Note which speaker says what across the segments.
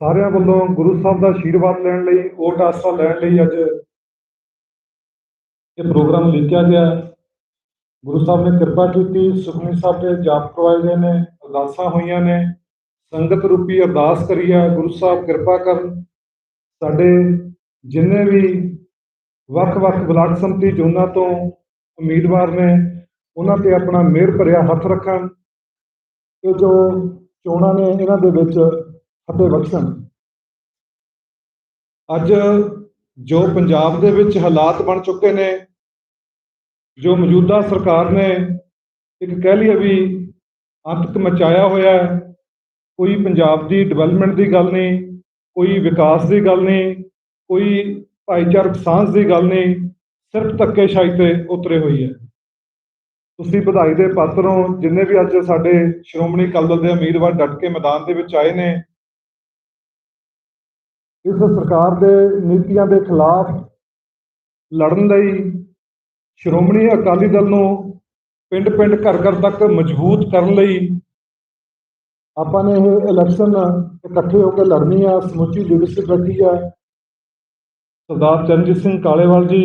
Speaker 1: ਸਾਰਿਆਂ ਵੱਲੋਂ ਗੁਰੂ ਸਾਹਿਬ ਦਾ ਆਸ਼ੀਰਵਾਦ ਲੈਣ ਲਈ, ਓਟ ਆਸਰਾ ਲੈਣ ਲਈ ਅੱਜ ਇਹ ਪ੍ਰੋਗਰਾਮ ਲਿਖਿਆ ਗਿਆ ਗੁਰੂ ਸਾਹਿਬ ਨੇ ਕਿਰਪਾ ਕੀਤੀ, ਸੁਖਮਨੀ ਸਾਹਿਬ ਦੇ ਜਾਪ ਕਰਵਾਏ ਗਏ ਨੇ, ਅਰਦਾਸਾਂ ਹੋਈਆਂ ਨੇ, ਸੰਗਤ ਰੂਪੀ ਅਰਦਾਸ ਕਰੀ ਹੈ ਗੁਰੂ ਸਾਹਿਬ ਕਿਰਪਾ ਕਰਨ। ਸਾਡੇ ਜਿੰਨੇ ਵੀ ਵੱਖ-ਵੱਖ ਬਲਾਕ ਸੰਮਤੀ ਜ਼ੋਨਾਂ ਤੋਂ ਉਮੀਦਵਾਰ ਨੇ, ਉਹਨਾਂ ਤੇ ਆਪਣਾ ਮਿਹਰ ਭਰਿਆ ਹੱਥ ਰੱਖਣ ਕਿ ਜੋ ਚੋਣਾਂ ਨੇ, ਇਹਨਾਂ ਦੇ ਵਿੱਚ ਅਤੇ ਬਖਸ਼ਣ। ਅੱਜ ਜੋ ਪੰਜਾਬ ਦੇ ਵਿੱਚ ਹਾਲਾਤ ਬਣ ਚੁੱਕੇ ਨੇ, ਜੋ ਮੌਜੂਦਾ ਸਰਕਾਰ ਨੇ ਇੱਕ ਕਹਿ ਲਈਏ ਵੀ ਅੰਤਕ ਮਚਾਇਆ ਹੋਇਆ ਹੈ, ਕੋਈ ਪੰਜਾਬ ਦੀ ਡਿਵੈਲਪਮੈਂਟ ਦੀ ਗੱਲ ਨਹੀਂ, ਕੋਈ ਵਿਕਾਸ ਦੀ ਗੱਲ ਨਹੀਂ, ਕੋਈ ਭਾਈਚਾਰਕ ਸਾਂਝ ਦੀ ਗੱਲ ਨਹੀਂ, ਸਿਰਫ ਧੱਕੇਸ਼ਾਹੀ ਤੇ ਉਤਰੇ ਹੋਈ ਹੈ। ਤੁਸੀਂ ਵਧਾਈ ਦੇ ਪਾਤਰ ਹੋ, ਜਿੰਨੇ ਵੀ ਅੱਜ ਸਾਡੇ ਸ਼੍ਰੋਮਣੀ ਅਕਾਲੀ ਦਲ ਦੇ ਉਮੀਦਵਾਰ ਡਟ ਕੇ ਮੈਦਾਨ ਦੇ ਵਿੱਚ ਆਏ ਨੇ ਇਸ ਸਰਕਾਰ ਦੇ ਨੀਤੀਆਂ ਦੇ ਖਿਲਾਫ ਲੜਨ ਲਈ ਸ਼੍ਰੋਮਣੀ ਅਕਾਲੀ ਦਲ ਨੂੰ ਪਿੰਡ-ਪਿੰਡ, ਘਰ-ਘਰ ਤੱਕ ਮਜ਼ਬੂਤ ਕਰਨ ਲਈ ਆਪਾਂ ਨੇ ਇਹ ਇਲੈਕਸ਼ਨ ਇਕੱਠੇ ਹੋ ਕੇ ਲੜਨੀ ਆ। ਸਮੁੱਚੀ ਲੀਡਰਸ਼ਿਪ ਰੱਖੀ ਆ। ਸਰਦਾਰ ਚਰਨਜੀਤ ਸਿੰਘ ਕਾਲੇਵਾਲ ਜੀ,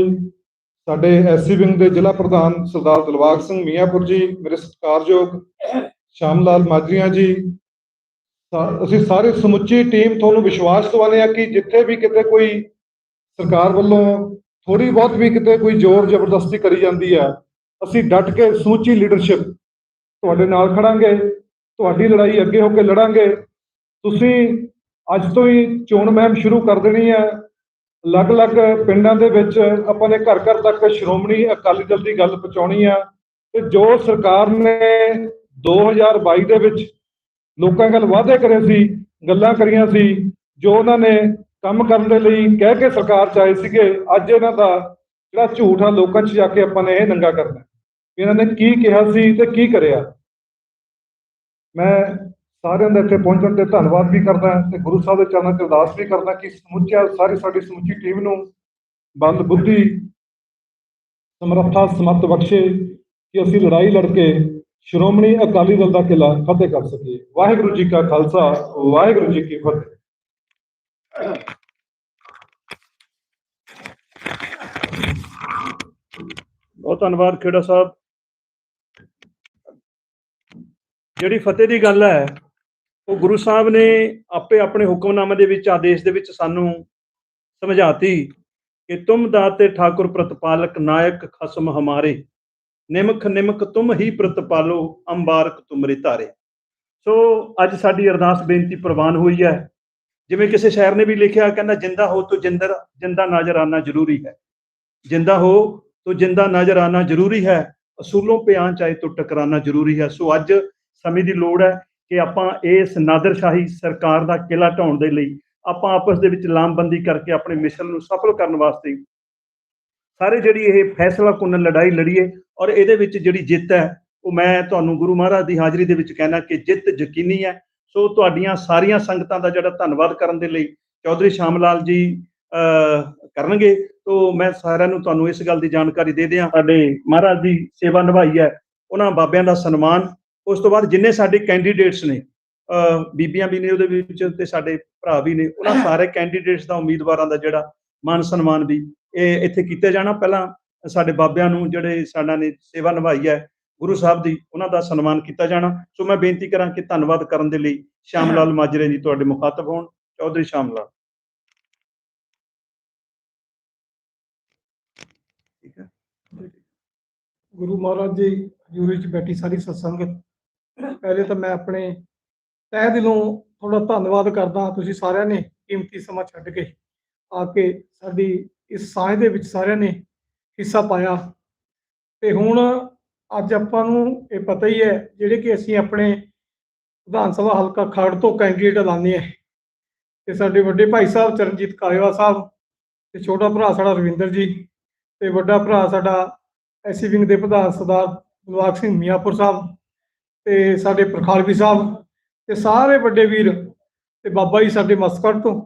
Speaker 1: ਸਾਡੇ ਐਸਸੀ ਵਿੰਗ ਦੇ ਜ਼ਿਲ੍ਹਾ ਪ੍ਰਧਾਨ ਸਰਦਾਰ ਦਿਲਬਾਗ ਸਿੰਘ ਮੀਆਂਪੁਰ ਜੀ, ਮੇਰੇ ਸਤਿਕਾਰਯੋਗ ਸ਼ਾਮ ਲਾਲ ਮਾਜਰੀਆ ਜੀ ਅਸੀਂ ਸਾਰੇ ਸਮੁੱਚੀ ਟੀਮ ਤੁਹਾਨੂੰ ਵਿਸ਼ਵਾਸ ਦਿਵਾਉਂਦੇ ਆ ਕਿ ਜਿੱਥੇ ਵੀ ਕਿਤੇ ਕੋਈ ਸਰਕਾਰ ਵੱਲੋਂ ਥੋੜੀ ਬਹੁਤ ਵੀ ਕਿਤੇ ਕੋਈ ਜ਼ੋਰ ਜ਼ਬਰਦਸਤੀ ਕਰੀ ਜਾਂਦੀ ਹੈ, ਅਸੀਂ ਡਟ ਕੇ ਸਮੁੱਚੀ ਲੀਡਰਸ਼ਿਪ ਤੁਹਾਡੇ ਨਾਲ ਖੜਾਂਗੇ, ਤੁਹਾਡੀ ਲੜਾਈ ਅੱਗੇ ਹੋ ਕੇ ਲੜਾਂਗੇ। ਤੁਸੀਂ ਅੱਜ ਤੋਂ ਹੀ ਚੋਣ ਮੁਹਿੰਮ ਸ਼ੁਰੂ ਕਰ ਦੇਣੀ ਹੈ। ਅਲੱਗ-ਅਲੱਗ ਪਿੰਡਾਂ ਦੇ ਵਿੱਚ ਆਪਾਂ ਨੇ ਘਰ ਘਰ ਤੱਕ ਸ਼੍ਰੋਮਣੀ ਅਕਾਲੀ ਦਲ ਦੀ ਗੱਲ ਪਹੁੰਚਾਉਣੀ ਆ ਤੇ ਜੋ ਸਰਕਾਰ ਨੇ 2022 ਦੇ ਵਿੱਚ ਲੋਕਾਂ ਨਾਲ ਵਾਅਦੇ ਕਰੇ ਸੀ, ਗੱਲਾਂ ਕਰੀਆਂ ਸੀ, ਜੋ ਉਹਨਾਂ ਨੇ ਕੰਮ ਕਰਨ ਦੇ ਲਈ ਕਹਿ ਕੇ ਸਰਕਾਰ ਚ ਆਏ ਸੀਗੇ, ਅੱਜ ਇਹਨਾਂ ਦਾ ਜਿਹੜਾ ਝੂਠ ਆ ਲੋਕਾਂ 'ਚ ਜਾ ਕੇ ਆਪਾਂ ਨੇ ਇਹ ਨੰਗਾ ਕਰਨਾ ਇਹਨਾਂ ਨੇ ਕੀ ਕਿਹਾ ਸੀ ਤੇ ਕੀ ਕਰਿਆ। ਮੈਂ ਸਾਰਿਆਂ ਦਾ ਇੱਥੇ ਪਹੁੰਚਣ ਤੇ ਧੰਨਵਾਦ ਵੀ ਕਰਦਾ ਤੇ ਗੁਰੂ ਸਾਹਿਬ ਦੇ ਚਰਨਾਂ 'ਚ ਅਰਦਾਸ ਵੀ ਕਰਦਾ ਕਿ ਸਮੁੱਚਾ ਸਾਰੀ ਸਾਡੀ ਸਮੁੱਚੀ ਟੀਮ ਨੂੰ ਬਲ ਬੁੱਧੀ ਸਮਰੱਥਾ ਸਮਤ ਬਖਸ਼ੇ ਕਿ ਅਸੀਂ ਲੜਾਈ ਲੜ ਕੇ ਸ਼੍ਰੋਮਣੀ ਅਕਾਲੀ ਦਲ ਦਾ ਕਿਲਾ ਫਤਿਹ ਕਰ ਸਕੀਏ। ਵਾਹਿਗੁਰੂ ਜੀ ਕਾ ਖਾਲਸਾ, ਵਾਹਿਗੁਰੂ ਜੀ ਕੀ ਫਤਿਹ।
Speaker 2: ਬਹੁਤ ਧੰਨਵਾਦ ਖੇੜਾ ਸਾਹਿਬ। ਜਿਹੜੀ ਫਤਿਹ ਦੀ ਗੱਲ ਹੈ, ਉਹ ਗੁਰੂ ਸਾਹਿਬ ਨੇ ਆਪੇ ਆਪਣੇ ਹੁਕਮਨਾਮੇ ਦੇ ਵਿੱਚ, ਆਦੇਸ਼ ਦੇ ਵਿੱਚ ਸਾਨੂੰ ਸਮਝਾਤੀ ਕਿ ਤੁਮ ਦਾਤੇ ਠਾਕੁਰ ਪ੍ਰਤਪਾਲਕ ਨਾਇਕ ਖਸਮ ਹਮਾਰੇ। ਨਿਮਖ ਨਿਮਖ ਤੁਮ ਹੀ ਪ੍ਰਤਪਾਲੋ ਅੰਬਾਰਕ ਤੁਮਰੇ ਧਾਰੇ। ਸੋ ਅੱਜ ਸਾਡੀ ਅਰਦਾਸ ਬੇਨਤੀ ਪ੍ਰਵਾਨ ਹੋਈ ਹੈ। ਜਿਵੇਂ ਕਿਸੇ ਸ਼ਾਇਰ ਨੇ ਵੀ ਲਿਖਿਆ, ਕਹਿੰਦਾ ਜਿੰਦਾ ਹੋ ਤੋ ਜਿੰਦਰ, ਜਿੰਦਾ ਨਜ਼ਰ ਆਣਾ ਜ਼ਰੂਰੀ ਹੈ। ਜਿੰਦਾ ਹੋ ਤੋ ਜਿੰਦਾ ਨਜ਼ਰ ਆਣਾ ਜ਼ਰੂਰੀ ਹੈ, ਅਸੂਲੋਂ ਪਿਆਨ ਚਾਹੇ ਤੋ ਟਕਰਾਣਾ ਜ਼ਰੂਰੀ ਹੈ। ਸੋ ਅੱਜ ਸਮੇਂ ਦੀ ਲੋੜ ਹੈ ਕਿ ਆਪਾਂ ਇਸ ਨਾਦਰਸ਼ਾਹੀ ਸਰਕਾਰ ਦਾ ਕਿਲਾ ਢਾਉਣ ਦੇ ਲਈ ਆਪਾਂ ਆਪਸ ਦੇ ਵਿੱਚ ਲਾਮਬੰਦੀ ਕਰਕੇ ਆਪਣੇ ਮਿਸ਼ਨ ਨੂੰ ਸਫਲ ਕਰਨ ਵਾਸਤੇ ਸਾਰੇ ਜਿਹੜੀ ਇਹ ਫੈਸਲਾ ਕੁੰਨ ਲੜਾਈ ਲੜੀਏ ਔਰ ਇਹਦੇ ਵਿੱਚ ਜਿਹੜੀ ਜਿੱਤ ਹੈ, ਉਹ ਮੈਂ ਤੁਹਾਨੂੰ ਗੁਰੂ ਮਹਾਰਾਜ ਦੀ ਹਾਜ਼ਰੀ ਦੇ ਵਿੱਚ ਕਹਿਣਾ ਕਿ ਜਿੱਤ ਯਕੀਨੀ ਹੈ। ਸੋ ਤੁਹਾਡੀਆਂ ਸਾਰੀਆਂ ਸੰਗਤਾਂ ਦਾ ਜਿਹੜਾ ਧੰਨਵਾਦ ਕਰਨ ਦੇ ਲਈ ਚੌਧਰੀ ਸ਼ਾਮ ਲਾਲ ਜੀ ਕਰਨਗੇ। ਤੋ ਮੈਂ ਸਾਰਿਆਂ ਨੂੰ ਤੁਹਾਨੂੰ ਇਸ ਗੱਲ ਦੀ ਜਾਣਕਾਰੀ ਦੇ ਦਿਆਂ। ਸਾਡੇ ਮਹਾਰਾਜ ਦੀ ਸੇਵਾ ਨਿਭਾਈ ਹੈ, ਉਹਨਾਂ ਬਾਬਿਆਂ ਦਾ ਸਨਮਾਨ। ਉਸ ਤੋਂ ਬਾਅਦ ਜਿੰਨੇ ਸਾਡੇ ਕੈਂਡੀਡੇਟਸ ਨੇ ਬੀਬੀਆਂ ਵੀ ਨੇ ਉਹਦੇ ਵਿੱਚ ਤੇ ਸਾਡੇ ਭਰਾ ਵੀ ਨੇ, ਉਹਨਾਂ ਸਾਰੇ ਕੈਂਡੀਡੇਟਸ ਦਾ ਉਮੀਦਵਾਰਾਂ ਦਾ ਜਿਹੜਾ ਮਾਨ ਸਨਮਾਨ ਵੀ ਇਹ ਇੱਥੇ ਕੀਤੇ ਜਾਣਾ। ਪਹਿਲਾਂ ਸਾਡੇ ਬਾਬਿਆਂ ਨੂੰ ਜਿਹੜੇ ਸਾਡਾ ਨੇ ਸੇਵਾ ਨਿਭਾਈ ਹੈ, ਗੁਰੂ ਸਾਹਿਬ ਦੀ, ਉਹਨਾਂ ਦਾ ਸਨਮਾਨ ਕੀਤਾ ਜਾਣਾ। ਸੋ ਮੈਂ ਬੇਨਤੀ ਕਰਾਂ ਕਿ ਧੰਨਵਾਦ ਕਰਨ ਦੇ ਲਈ ਸ਼ਾਮ ਲਾਲ ਮਾਜਰੇ ਜੀ ਤੁਹਾਡੇ ਮੁਖਾਤਬ ਹੋਣ। ਚੌਧਰੀ ਸ਼ਾਮ ਲਾਲ ਠੀਕ ਹੈ।
Speaker 3: ਗੁਰੂ ਮਹਾਰਾਜ ਜੀ, ਹਜ਼ੂਰੀ 'ਚ ਬੈਠੀ ਸਾਰੀ ਸਤਸੰਗਤ ਪਹਿਲੇ ਤਾਂ ਮੈਂ ਆਪਣੇ ਤਹਿ ਦਿਲੋਂ ਥੋੜਾ ਧੰਨਵਾਦ ਕਰਦਾ ਤੁਸੀਂ ਸਾਰਿਆਂ ਨੇ ਕੀਮਤੀ ਸਮਾਂ ਛੱਡ ਕੇ ਆ ਕੇ ਸਾਡੀ ਇਸ ਸਾਂਝ ਦੇ ਵਿੱਚ ਸਾਰਿਆਂ ਨੇ ਹਿੱਸਾ ਪਾਇਆ। ਤੇ ਹੁਣ ਅੱਜ ਆਪਾਂ ਨੂੰ ਇਹ ਪਤਾ ਹੀ ਹੈ, ਜਿਹੜੇ ਕਿ ਅਸੀਂ ਆਪਣੇ ਵਿਧਾਨ ਸਭਾ ਹਲਕਾ ਖੜ ਤੋਂ ਕੈਂਡੀਡੇਟ ਲਾਉਂਦੇ ਆ ਤੇ ਸਾਡੇ ਵੱਡੇ ਭਾਈ ਸਾਹਿਬ ਚਰਨਜੀਤ ਕਾਲੇਵਾ ਸਾਹਿਬ ਤੇ ਛੋਟਾ ਭਰਾ ਸਾਡਾ ਰਵਿੰਦਰ ਜੀ ਤੇ ਵੱਡਾ ਭਰਾ ਸਾਡਾ ਐਸੀ ਵਿੰਗ ਦੇ ਪ੍ਰਧਾਨ ਸਰਦਾਰ ਬਲਵਾਗ ਸਿੰਘ ਮੀਆਂਪੁਰ ਸਾਹਿਬ ਤੇ ਸਾਡੇ ਪ੍ਰਖਾਲਵੀ ਸਾਹਿਬ ਤੇ ਸਾਰੇ ਵੱਡੇ ਵੀਰ ਤੇ ਬਾਬਾ ਜੀ ਸਾਡੇ ਮਸਕਟ ਤੋਂ।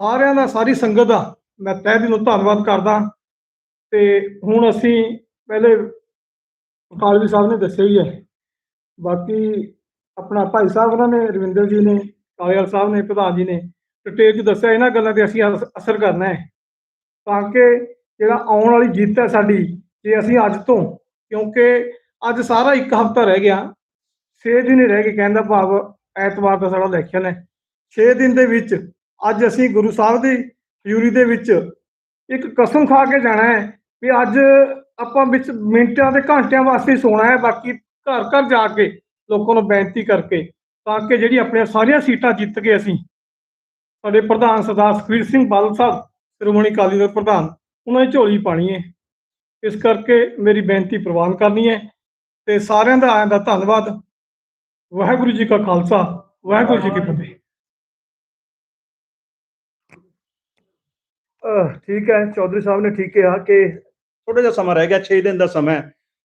Speaker 3: ਸਾਰਿਆਂ ਦਾ, ਸਾਰੀ ਸੰਗਤ ਦਾ ਮੈਂ ਤਹਿ ਦਿਲੋਂ ਧੰਨਵਾਦ ਕਰਦਾ। ਤੇ ਹੁਣ ਅਸੀਂ ਪਹਿਲੇ ਪ੍ਰਖਾਲਵੀ ਸਾਹਿਬ ਨੇ ਦੱਸਿਆ ਹੀ ਹੈ। ਬਾਕੀ ਆਪਣਾ ਭਾਈ ਸਾਹਿਬ ਉਹਨਾਂ ਨੇ, ਰਵਿੰਦਰ ਜੀ ਨੇ, ਕਾਲੇਵਾਲ ਸਾਹਿਬ ਨੇ, ਪ੍ਰਧਾਨ ਜੀ ਨੇ ਡਿਟੇਲ ਚ ਦੱਸਿਆ ਇਹਨਾਂ ਗੱਲਾਂ ਤੇ ਅਸੀਂ ਅਸਰ ਕਰਨਾ ਹੈ। ਤਾਂ ਕਿ ਜਿਹੜਾ ਆਉਣ ਵਾਲੀ ਜਿੱਤ ਹੈ ਸਾਡੀ, ਜੇ ਅਸੀਂ ਅੱਜ ਤੋਂ, ਕਿਉਂਕਿ ਅੱਜ ਸਾਰਾ ਇੱਕ ਹਫ਼ਤਾ ਰਹਿ ਗਿਆ 6 ਦਿਨ ਹੀ ਰਹਿ ਗਏ ਕਹਿੰਦਾ ਭਾਵ ਐਤਵਾਰ ਦਾ ਸਾਡਾ ਇਲੈਕਸ਼ਨ ਹੈ। 6 ਦਿਨ ਦੇ ਵਿੱਚ ਅੱਜ ਅਸੀਂ ਗੁਰੂ ਸਾਹਿਬ ਦੀ ਹਜ਼ੂਰੀ ਦੇ ਵਿੱਚ ਇੱਕ ਕਸਮ ਖਾ ਕੇ ਜਾਣਾ ਹੈ ਵੀ ਅੱਜ ਆਪਾਂ ਵਿੱਚ ਮਿੰਟਾਂ ਤੇ ਘੰਟਿਆਂ ਵਾਸਤੇ ਹੀ ਸੋਣਾ ਹੈ, ਬਾਕੀ ਘਰ ਘਰ ਜਾ ਕੇ ਲੋਕਾਂ ਨੂੰ ਬੇਨਤੀ ਕਰਕੇ ਤਾਂ ਕਿ ਜਿਹੜੀ ਆਪਣੀਆਂ ਸਾਰੀਆਂ ਸੀਟਾਂ ਜਿੱਤ ਕੇ ਅਸੀਂ ਸਾਡੇ ਪ੍ਰਧਾਨ ਸਰਦਾਰ ਸੁਖਬੀਰ ਸਿੰਘ ਬਾਦਲ ਸਾਹਿਬ, ਸ਼੍ਰੋਮਣੀ ਅਕਾਲੀ ਦਲ ਪ੍ਰਧਾਨ, ਉਹਨਾਂ ਦੀ ਝੋਲੀ ਪਾਣੀ ਹੈ। ਇਸ ਕਰਕੇ ਮੇਰੀ ਬੇਨਤੀ ਪ੍ਰਵਾਨ ਕਰਨੀ ਹੈ ਤੇ ਸਾਰਿਆਂ ਦਾ ਆਇਆਂ ਦਾ ਧੰਨਵਾਦ। ਵਾਹਿਗੁਰੂ ਜੀ ਕਾ ਖਾਲਸਾ, ਵਾਹਿਗੁਰੂ ਜੀ ਕੀ ਫਤਿਹ
Speaker 2: ਅਹ ਠੀਕ ਹੈ, ਚੌਧਰੀ ਸਾਹਿਬ ਨੇ ਠੀਕ ਕਿਹਾ ਕਿ ਥੋੜਾ ਜਿਹਾ ਸਮਾਂ ਰਹਿ ਗਿਆ 6 ਦਿਨ ਦਾ ਸਮਾਂ ਹੈ।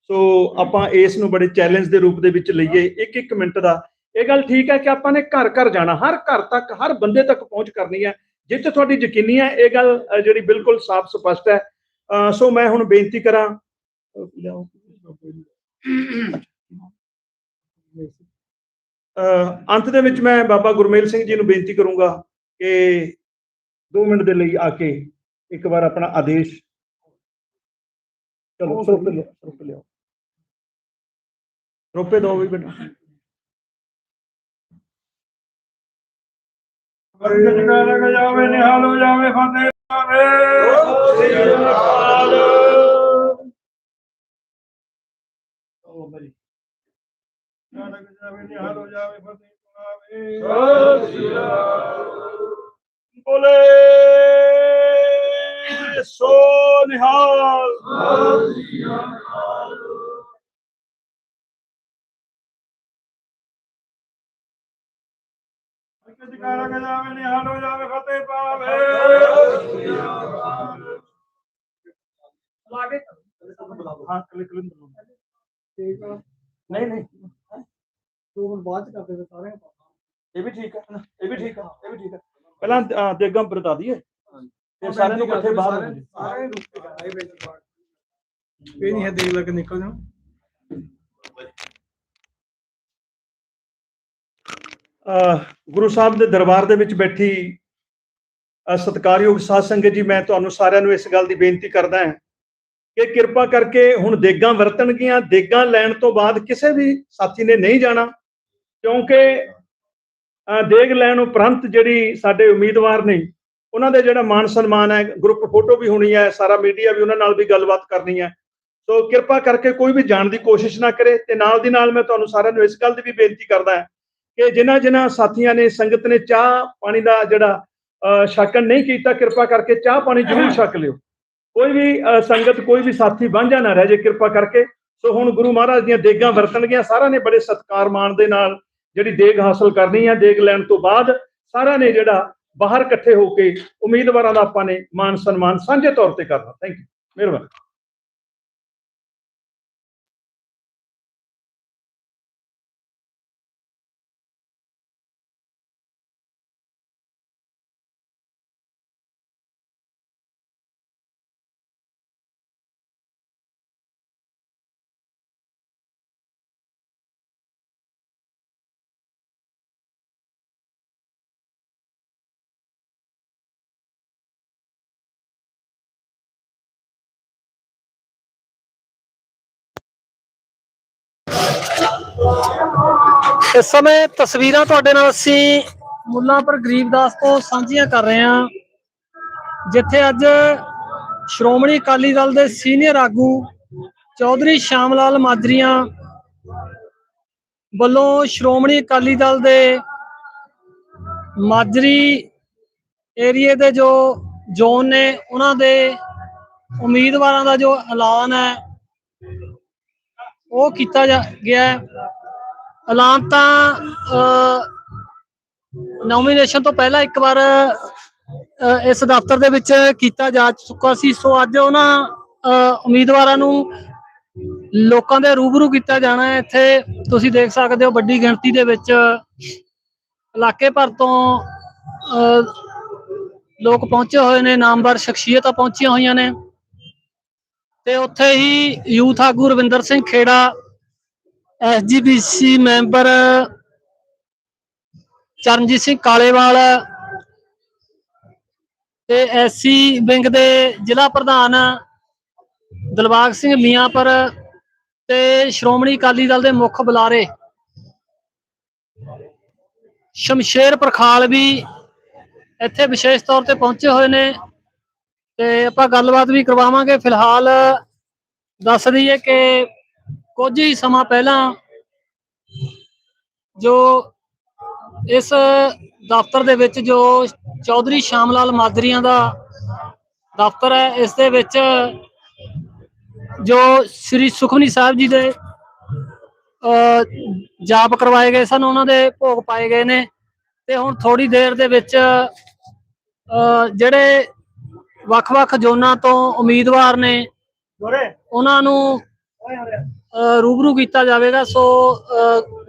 Speaker 2: ਸੋ ਆਪਾਂ ਇਸ ਨੂੰ ਬੜੇ ਚੈਲੰਜ ਦੇ ਰੂਪ ਦੇ ਵਿੱਚ ਲਈਏ ਇੱਕ ਇੱਕ ਮਿੰਟ ਦਾ। ਇਹ ਗੱਲ ਠੀਕ ਹੈ ਕਿ ਆਪਾਂ ਨੇ ਘਰ ਘਰ ਜਾਣਾ, ਹਰ ਘਰ ਤੱਕ, ਹਰ ਬੰਦੇ ਤੱਕ ਪਹੁੰਚ ਕਰਨੀ ਹੈ। ਜਿੱਥੇ ਤੁਹਾਡੀ ਯਕੀਨੀ ਹੈ, ਇਹ ਗੱਲ ਜਿਹੜੀ ਬਿਲਕੁਲ ਸਾਫ਼ ਸਪਸ਼ਟ ਹੈ ਸੋ ਮੈਂ ਹੁਣ ਬੇਨਤੀ ਕਰਾਂ ਅੰਤ ਦੇ ਵਿੱਚ ਮੈਂ ਬਾਬਾ ਗੁਰਮੇਲ ਸਿੰਘ ਜੀ ਨੂੰ ਬੇਨਤੀ ਕਰੂੰਗਾ ਕਿ 2 ਮਿੰਟ ਦੇ ਲਈ ਆ ਕੇ ਇੱਕ ਵਾਰ ਆਪਣਾ ਆਦੇਸ਼ ਚਲੋ ਸਰੋਪੇ ਲਿਓ ਸਰੋਪੇ ਲਿਓ ਰੋਪੇ ਦੋ ਵੀ ਬੇਟਾ
Speaker 1: ਜਾਵੇ ਨਿਹਾਲ ਹੋ ਜਾਵੇ ਫਤਿਹ ਜਾਵੇ ਨਿਹਾਲ ਹੋ ਜਾਵੇ ਫਤਿਹ
Speaker 2: ਬੋਲੇ ਸੋ ਨਿਹਾਲ
Speaker 1: ਜਕਾਰਾ ਜਾਵੇ ਨਿਹਾਲ ਹੋ ਜਾਵੇ ਫਤਿਹ ਪਾਵੇ
Speaker 2: ਲਾਗੇ ਹਾਂ ਕਲਿਕ ਕਲਿਕ ਨਹੀਂ ਨਹੀਂ
Speaker 3: ਦੋ ਮਿੰਟ ਬਾਅਦ ਚ ਕਰਦੇ ਸਾਰੇ
Speaker 2: ਇਹ ਵੀ ਠੀਕ ਹੈ ਇਹ ਵੀ ਠੀਕ ਹੈ ਇਹ ਵੀ ਠੀਕ ਹੈ ਪਹਿਲਾਂ ਅਹ, ਦੇਗਾਂ ਬਰਤਾ ਦਈਏ। ਫਿਰ ਸਾਰਿਆਂ ਨੂੰ ਇਕੱਠੇ ਬਾਹਰ ਜਾਈਏ।
Speaker 3: ਸਾਰੇ ਰੁਕ ਕੇ ਵਿੱਚ ਬਾਅਦ ਇਹ ਨਹੀਂ ਹੈ ਦੇਖ ਲੱਗ ਨਿਕਲ ਜਾਣਾ
Speaker 2: ਅਹ ਗੁਰੂ ਸਾਹਿਬ ਦੇ ਦਰਬਾਰ ਦੇ ਵਿੱਚ ਬੈਠੀ ਅਹ ਸਤਿਕਾਰਯੋਗ ਸਾਧ ਸੰਗਤ ਜੀ ਮੈਂ ਤੁਹਾਨੂੰ ਸਾਰਿਆਂ ਨੂੰ ਇਸ ਗੱਲ ਦੀ ਬੇਨਤੀ ਕਰਦਾ ਹਾਂ ਕਿ ਕਿਰਪਾ ਕਰਕੇ ਹੁਣ ਦੇਗਾਂ ਵਰਤਣਗੀਆਂ ਦੇਗਾਂ ਲੈਣ ਤੋਂ ਬਾਅਦ ਕਿਸੇ ਵੀ ਸਾਥੀ ਨੇ ਨਹੀਂ ਜਾਣਾ ਕਿਉਂਕਿ ਅਹ ਦੇਗ ਲੈਣ ਉਪਰੰਤ ਜਿਹੜੀ ਸਾਡੇ ਉਮੀਦਵਾਰ ਨੇ ਉਹਨਾਂ ਦੇ ਜਿਹੜਾ ਮਾਨ ਸਨਮਾਨ ਹੈ ਗਰੁੱਪ ਫੋਟੋ ਵੀ ਹੋਣੀ ਹੈ ਸਾਰਾ ਮੀਡੀਆ ਵੀ ਉਹਨਾਂ ਨਾਲ ਵੀ ਗੱਲਬਾਤ ਕਰਨੀ ਹੈ। ਸੋ ਕਿਰਪਾ ਕਰਕੇ ਕੋਈ ਵੀ ਜਾਣ ਦੀ ਕੋਸ਼ਿਸ਼ ਨਾ ਕਰੇ ਤੇ ਨਾਲ ਦੀ ਨਾਲ ਮੈਂ ਤੁਹਾਨੂੰ ਸਾਰਿਆਂ ਨੂੰ ਇਸ ਗੱਲ ਦੀ ਵੀ ਬੇਨਤੀ ਕਰਦਾ ਹਾਂ ਕਿ ਜਿਨ੍ਹਾਂ ਜਿਨ੍ਹਾਂ ਸਾਥੀਆਂ ਨੇ ਸੰਗਤ ਨੇ ਚਾਹ ਪਾਣੀ ਦਾ ਜਿਹੜਾ ਅਹ, ਛਕਣ ਨਹੀਂ ਕੀਤਾ ਕਿਰਪਾ ਕਰਕੇ ਚਾਹ ਪਾਣੀ ਜ਼ਰੂਰ ਛਕ ਲਿਓ। ਕੋਈ ਵੀ ਸੰਗਤ ਕੋਈ ਵੀ ਸਾਥੀ ਵਾਂਝਾ ਨਾ ਰਹਿ ਜੇ ਕਿਰਪਾ ਕਰਕੇ। ਸੋ ਹੁਣ ਗੁਰੂ ਮਹਾਰਾਜ ਦੀਆਂ ਦੇਗਾਂ ਵਰਤਣਗੀਆਂ ਸਾਰਿਆਂ ਨੇ ਬੜੇ ਸਤਿਕਾਰ ਮਾਣ ਦੇ ਨਾਲ ਜਿਹੜੀ ਦੇਗ ਹਾਸਲ ਕਰਨੀ ਹੈ ਦੇਗ ਲੈਣ ਤੋਂ ਬਾਅਦ ਸਾਰਿਆਂ ਨੇ ਜਿਹੜਾ ਬਾਹਰ ਇਕੱਠੇ ਹੋ ਕੇ ਉਮੀਦਵਾਰਾਂ ਦਾ ਆਪਾਂ ਨੇ ਮਾਨ ਸਨਮਾਨ ਸਾਂਝੇ ਤੌਰ ਤੇ ਕਰਨਾ। ਥੈਂਕ ਯੂ ਮਿਹਰਬਾਨੀ।
Speaker 4: ਇਸ ਸਮੇਂ ਤਸਵੀਰਾਂ ਤੁਹਾਡੇ ਨਾਲ ਅਸੀਂ ਮੁੱਲਾਂਪੁਰ ਗਰੀਬਦਾਸ ਤੋਂ ਸਾਂਝੀਆਂ ਕਰ ਰਹੇ ਹਾਂ। ਜਿੱਥੇ ਅੱਜ ਸ਼੍ਰੋਮਣੀ ਅਕਾਲੀ ਦਲ ਦੇ ਸੀਨੀਅਰ ਆਗੂ ਚੌਧਰੀ ਸ਼ਾਮ ਲਾਲ ਮਾਜਰੀਆਂ ਵੱਲੋਂ ਸ਼੍ਰੋਮਣੀ ਅਕਾਲੀ ਦਲ ਦੇ ਮਾਜਰੀ ਏਰੀਏ ਦੇ ਜੋ ਜ਼ੋਨ ਨੇ, ਉਹਨਾਂ ਦੇ ਉਮੀਦਵਾਰਾਂ ਦਾ ਜੋ ਐਲਾਨ ਹੈ ਉਹ ਕੀਤਾ ਜਾ ਗਿਆ ਹੈ। ਐਲਾਨ ਤਾਂ ਨੋਮੀਨੇਸ਼ਨ ਤੋਂ ਪਹਿਲਾਂ ਇੱਕ ਵਾਰ ਇਸ ਦਫ਼ਤਰ ਦੇ ਵਿੱਚ ਕੀਤਾ ਜਾ ਚੁੱਕਾ ਸੀ। ਸੋ ਅੱਜ ਉਹਨਾਂ ਉਮੀਦਵਾਰਾਂ ਨੂੰ ਲੋਕਾਂ ਦੇ ਰੂਬਰੂ ਕੀਤਾ ਜਾਣਾ ਹੈ। ਇੱਥੇ ਤੁਸੀਂ ਦੇਖ ਸਕਦੇ ਹੋ ਵੱਡੀ ਗਿਣਤੀ ਦੇ ਵਿੱਚ ਇਲਾਕੇ ਭਰ ਤੋਂ ਲੋਕ ਪਹੁੰਚੇ ਹੋਏ ਨੇ। ਨਾਮਵਰ ਸ਼ਖਸੀਅਤਾਂ ਪਹੁੰਚੀਆਂ ਹੋਈਆਂ ਨੇ। ਤੇ ਉੱਥੇ ਹੀ ਯੂਥ ਆਗੂ ਰਵਿੰਦਰ ਸਿੰਘ ਖੇੜਾ ਐਸਜੀਪੀਸੀ ਮੈਂਬਰ, ਚਰਨਜੀਤ ਸਿੰਘ ਕਾਲੇਵਾਲ ਤੇ ਐਸਸੀ ਵਿੰਗ ਦੇ ਜ਼ਿਲ੍ਹਾ ਪ੍ਰਧਾਨ ਦਿਲਬਾਗ ਸਿੰਘ ਮੀਆਂਪੁਰ ਤੇ ਸ਼੍ਰੋਮਣੀ ਅਕਾਲੀ ਦਲ ਦੇ ਮੁੱਖ ਬੁਲਾਰੇ ਸ਼ਮਸ਼ੇਰ ਪ੍ਰਖਾਲ ਵੀ ਇੱਥੇ ਵਿਸ਼ੇਸ਼ ਤੌਰ ਤੇ ਪਹੁੰਚੇ ਹੋਏ ਨੇ। ਤੇ ਆਪਾਂ ਗੱਲਬਾਤ ਵੀ ਕਰਵਾਵਾਂਗੇ। ਫਿਲਹਾਲ ਦੱਸ ਦਈਏ ਕਿ ਕੁਝ ਹੀ ਸਮਾਂ ਪਹਿਲਾਂ ਜੋ ਇਸ ਦਫ਼ਤਰ ਦੇ ਵਿੱਚ ਜੋ ਚੌਧਰੀ ਸ਼ਾਮ ਲਾਲ ਮਾਦਰੀਆਂ ਦਾ ਦਫ਼ਤਰ ਹੈ ਇਸ ਦੇ ਵਿੱਚ ਜੋ ਸ੍ਰੀ ਸੁਖਮਨੀ ਸਾਹਿਬ ਜੀ ਦੇ ਅ, ਜਾਪ ਕਰਵਾਏ ਗਏ ਸਨ ਉਹਨਾਂ ਦੇ ਭੋਗ ਪਾਏ ਗਏ ਨੇ। ਤੇ ਹੁਣ ਥੋੜੀ ਦੇਰ ਦੇ ਵਿੱਚ ਅ, ਜਿਹੜੇ ਵੱਖ-ਵੱਖ ਜ਼ੋਨਾਂ ਤੋਂ ਉਮੀਦਵਾਰ ਨੇ। ਉਹਨਾਂ ਨੂੰ ਰੂਬਰੂ ਕੀਤਾ ਜਾਵੇਗਾ। ਸੋ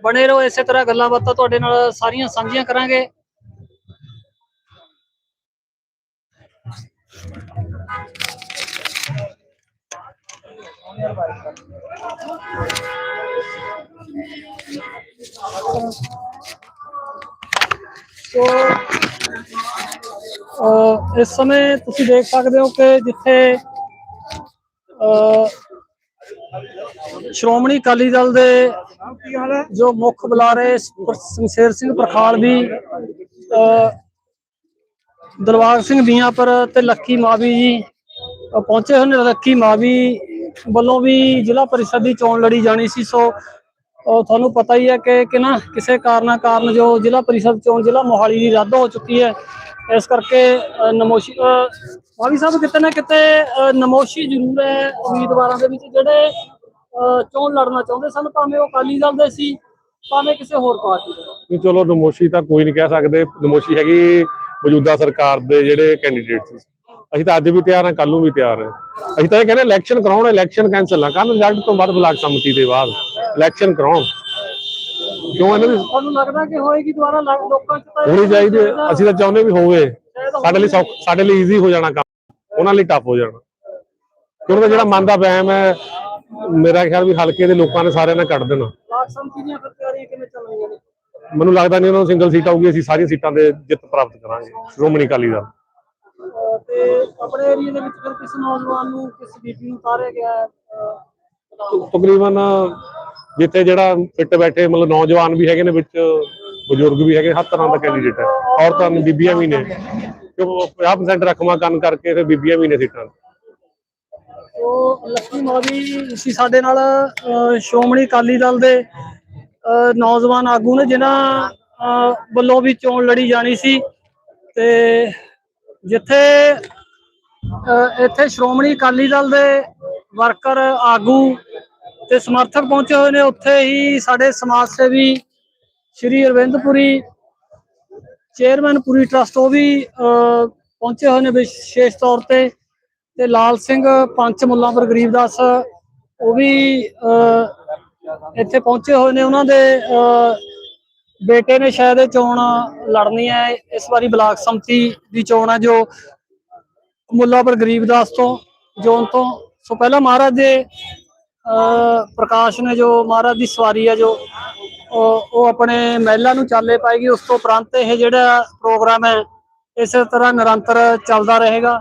Speaker 4: ਬਣੇ ਰਹੋ ਇਸੇ ਤਰ੍ਹਾਂ ਗੱਲਾਂ ਬਾਤਾਂ। ਤੁਹਾਡੇ ਨਾਲ ਸਾਰੀਆਂ ਸਾਂਝੀਆਂ ਕਰਾਂਗੇ। ਸੋ ਇਸ ਸਮੇਂ ਤੁਸੀਂ ਦੇਖ ਸਕਦੇ ਹੋ ਕਿ ਜਿੱਥੇ ਸ਼੍ਰੋਮਣੀ ਅਕਾਲੀ ਦਲ ਦੇ ਜੋ ਮੁੱਖ ਬੁਲਾਰੇ ਸ਼ਮਸ਼ੇਰ ਸਿੰਘ ਪ੍ਰਖਾਲ ਵੀ ਅ, ਦਲਵਾਗ ਸਿੰਘ ਮੀਆਂਪੁਰ ਤੇ ਲੱਕੀ ਮਾਵੀ ਜੀ ਪਹੁੰਚੇ ਹੋਏ ਨੇ। ਲੱਕੀ ਮਾਵੀ ਵੱਲੋਂ ਵੀ ਜ਼ਿਲ੍ਹਾ ਪਰਿਸ਼ਦ ਦੀ ਚੋਣ ਲੜੀ ਜਾਣੀ ਸੀ। ਸੋ ਅ, ਤੁਹਾਨੂੰ ਪਤਾ ਹੀ ਹੈ ਕਿ ਕਿ ਨਾ ਕਿਸੇ ਕਾਰਨਾ ਕਾਰਨ ਜੋ ਜ਼ਿਲ੍ਹਾ ਪਰਿਸ਼ਦ ਚੋਣ ਜ਼ਿਲ੍ਹਾ ਮੋਹਾਲੀ ਦੀ ਰੱਦ ਹੋ ਚੁੱਕੀ ਹੈ ਇਸ ਕਰਕੇ ਨਮੋਸ਼ੀ ਮਾਵੀ ਸਾਹਿਬ ਕਿਤੇ ਨਾ ਕਿਤੇ ਨਮੋਸ਼ੀ ਜ਼ਰੂਰ ਹੈ ਉਮੀਦਵਾਰਾਂ ਦੇ ਵਿੱਚ ਜਿਹੜੇ ਚੋਣ ਲੜਨਾ ਚਾਹੁੰਦੇ ਸਨ ਭਾਵੇਂ ਉਹ ਅਕਾਲੀ ਦਲ ਦੇ ਸੀ ਭਾਵੇਂ ਕਿਸੇ ਹੋਰ ਪਾਰਟੀ ਦੇ।
Speaker 5: ਨਹੀਂ ਚਲੋ ਨਮੋਸ਼ੀ ਤਾਂ ਕੋਈ ਨਹੀਂ ਕਹਿ ਸਕਦੇ ਨਮੋਸ਼ੀ ਹੈਗੀ ਮੌਜੂਦਾ ਸਰਕਾਰ ਦੇ ਜਿਹੜੇ ਕੈਂਡੀਡੇਟ ਸੀ। ਅਸੀਂ ਤਾਂ ਅੱਜ ਵੀ ਤਿਆਰ ਹਾਂ ਕੱਲ ਨੂੰ ਵੀ ਤਿਆਰ ਹਾਂ। ਅਸੀਂ ਤਾਂ ਇਹ ਕਹਿੰਦੇ ਇਲੈਕਸ਼ਨ ਕਰਾਉਣ ਇਲੈਕਸ਼ਨ ਕੈਂਸਲ ਨਾ ਕਰਨ ਰਿਜ਼ਲਟ ਤੋਂ ਬਾਅਦ ਬਲਾਕ ਸਮਿਤੀ ਦੇ ਬਾਅਦ। ਇਲੈਕਸ਼ਨ ਕਰਾਉਣ। ਕਿਉਂ ਇਹਨਾਂ ਦੀ
Speaker 4: ਤੁਹਾਨੂੰ ਲੱਗਦਾ ਕਿ ਹੋਏਗੀ ਦੁਬਾਰਾ ਲੋਕਾਂ ਚ ਤਾਂ
Speaker 5: ਹੋਣੀ ਚਾਹੀਦੀ ਹੈ। ਅਸੀਂ ਤਾਂ ਚਾਹੁੰਦੇ ਵੀ ਹੋਵੇ। ਸਾਡੇ ਲਈ ਸੌਖ- ਸਾਡੇ ਲਈ ਈਜ਼ੀ ਹੋ ਜਾਣਾ ਕੰਮ। ਉਹਨਾਂ ਲਈ ਟਫ ਹੋ ਜਾਣਾ। ਕਿਉਂਕਿ ਜਿਹੜਾ ਮਨ ਦਾ ਵਹਿਮ ਹੈ ਮੇਰਾ ਖਿਆਲ ਵੀ ਹਲਕੇ ਦੇ ਲੋਕਾਂ ਨੇ ਸਾਰਿਆਂ ਨੇ ਕੱਢ ਦੇਣਾ।
Speaker 4: ਬਲਾਕ ਸੰਮਤੀ ਦੀਆਂ ਫਿਰ ਤਿਆਰੀਆਂ ਕਿਵੇਂ ਚੱਲ ਰਹੀਆਂ ਨੇ?
Speaker 5: ਮੈਨੂੰ ਲੱਗਦਾ ਨਹੀਂ ਉਹਨਾਂ ਨੂੰ ਸਿੰਗਲ ਸੀਟ ਆਊਗੀ ਅਸੀਂ ਸਾਰੀਆਂ ਸੀਟਾਂ ਤੇ ਜਿੱਤ ਪ੍ਰਾਪਤ ਕਰਾਂਗੇ। ਸ਼੍ਰੋਮਣੀ ਅਕਾਲੀ ਦਲ।
Speaker 4: ਅਹ ਤੇ ਆਪਣੇ ਏਰੀਆ ਦੇ ਵਿੱਚ ਫਿਰ ਕਿਸ ਨੌਜਵਾਨ ਨੂੰ ਕਿਸ ਬੀਬੀ ਨੂੰ ਉਤਾਰਿਆ ਗਿਆ ਹੈ? ਅਹ
Speaker 5: ਤਕਰੀਬਨ ਜਿੱਥੇ ਜਿਹੜਾ ਫਿੱਟ ਬੈਠੇ ਮਤਲਬ ਨੌਜਵਾਨ ਵੀ ਹੈਗੇ ਨੇ ਵਿੱਚ, ਬਜ਼ੁਰਗ ਵੀ ਹੈਗੇ, ਹਰ ਤਰ੍ਹਾਂ ਦਾ ਕੈਂਡੀਡੇਟ ਹੈ। ਔਰਤਾਂ ਨੇ ਬੀਬੀਆਂ ਵੀ ਨੇ। ਕਿਉਂ 50% ਰਕਮਾਂ ਕੰਨ ਕਰਕੇ ਫਿਰ ਬੀਬੀਆਂ ਵੀ ਨੇ ਸੀਟਾਂ
Speaker 4: ਉਹ ਲੱਕੀ ਮੌਲੀ ਸੀ ਸਾਡੇ ਨਾਲ, ਅਹ, ਸ਼੍ਰੋਮਣੀ ਅਕਾਲੀ ਦਲ ਦੇ ਨੌਜਵਾਨ ਆਗੂ ਨੇ, ਜਿਨ੍ਹਾਂ ਵੱਲੋਂ ਵੀ ਚੋਣ ਲੜੀ ਜਾਣੀ ਸੀ। ਤੇ ਜਿੱਥੇ, ਅਹ, ਇੱਥੇ ਸ਼੍ਰੋਮਣੀ ਅਕਾਲੀ ਦਲ ਦੇ ਵਰਕਰ ਆਗੂ ਤੇ ਸਮਰਥਕ ਪਹੁੰਚੇ ਹੋਏ ਨੇ। ਉੱਥੇ ਹੀ ਸਾਡੇ ਸਮਾਜ ਸੇਵੀ ਸ਼੍ਰੀ ਅਰਵਿੰਦਪੁਰੀ ਚੇਅਰਮੈਨ ਪੁਰੀ ਟਰਸਟ ਉਹ ਵੀ ਪਹੁੰਚੇ ਹੋਏ ਨੇ ਵਿਸ਼ੇਸ਼ ਤੌਰ ਤੇ। ਤੇ ਲਾਲ ਸਿੰਘ ਪੰਚ ਮੁੱਲਾਂਪੁਰ ਗਰੀਬਦਾਸ ਉਹ ਵੀ ਇੱਥੇ ਪਹੁੰਚੇ ਹੋਏ ਨੇ। ਉਹਨਾਂ ਦੇ ਅਹ, ਬੇਟੇ ਨੇ ਸ਼ਾਇਦ ਇਹ ਚੋਣ ਲੜਨੀ ਹੈ। ਇਸ ਵਾਰੀ ਬਲਾਕ ਸੰਮਤੀ ਦੀ ਚੋਣ ਹੈ ਜੋ ਮੁੱਲਾਂਪੁਰ ਗਰੀਬਦਾਸ ਤੋਂ ਜ਼ੋਨ ਤੋਂ। ਸੋ ਪਹਿਲਾਂ ਮਹਾਰਾਜ ਦੇ ਪ੍ਰਕਾਸ਼ ਨੇ ਜੋ ਮਹਾਰਾਜ ਦੀ ਸਵਾਰੀ ਹੈ ਜੋ, ਉਹ ਉਹ ਆਪਣੇ ਮਹਿਲਾ ਨੂੰ ਚਾਲੇ ਪਾਏਗੀ, ਉਸ ਤੋਂ ਉਪਰੰਤ ਇਹ ਜਿਹੜਾ ਪ੍ਰੋਗਰਾਮ ਹੈ, ਇਸੇ ਤਰ੍ਹਾਂ ਨਿਰੰਤਰ ਚੱਲਦਾ ਰਹੇਗਾ।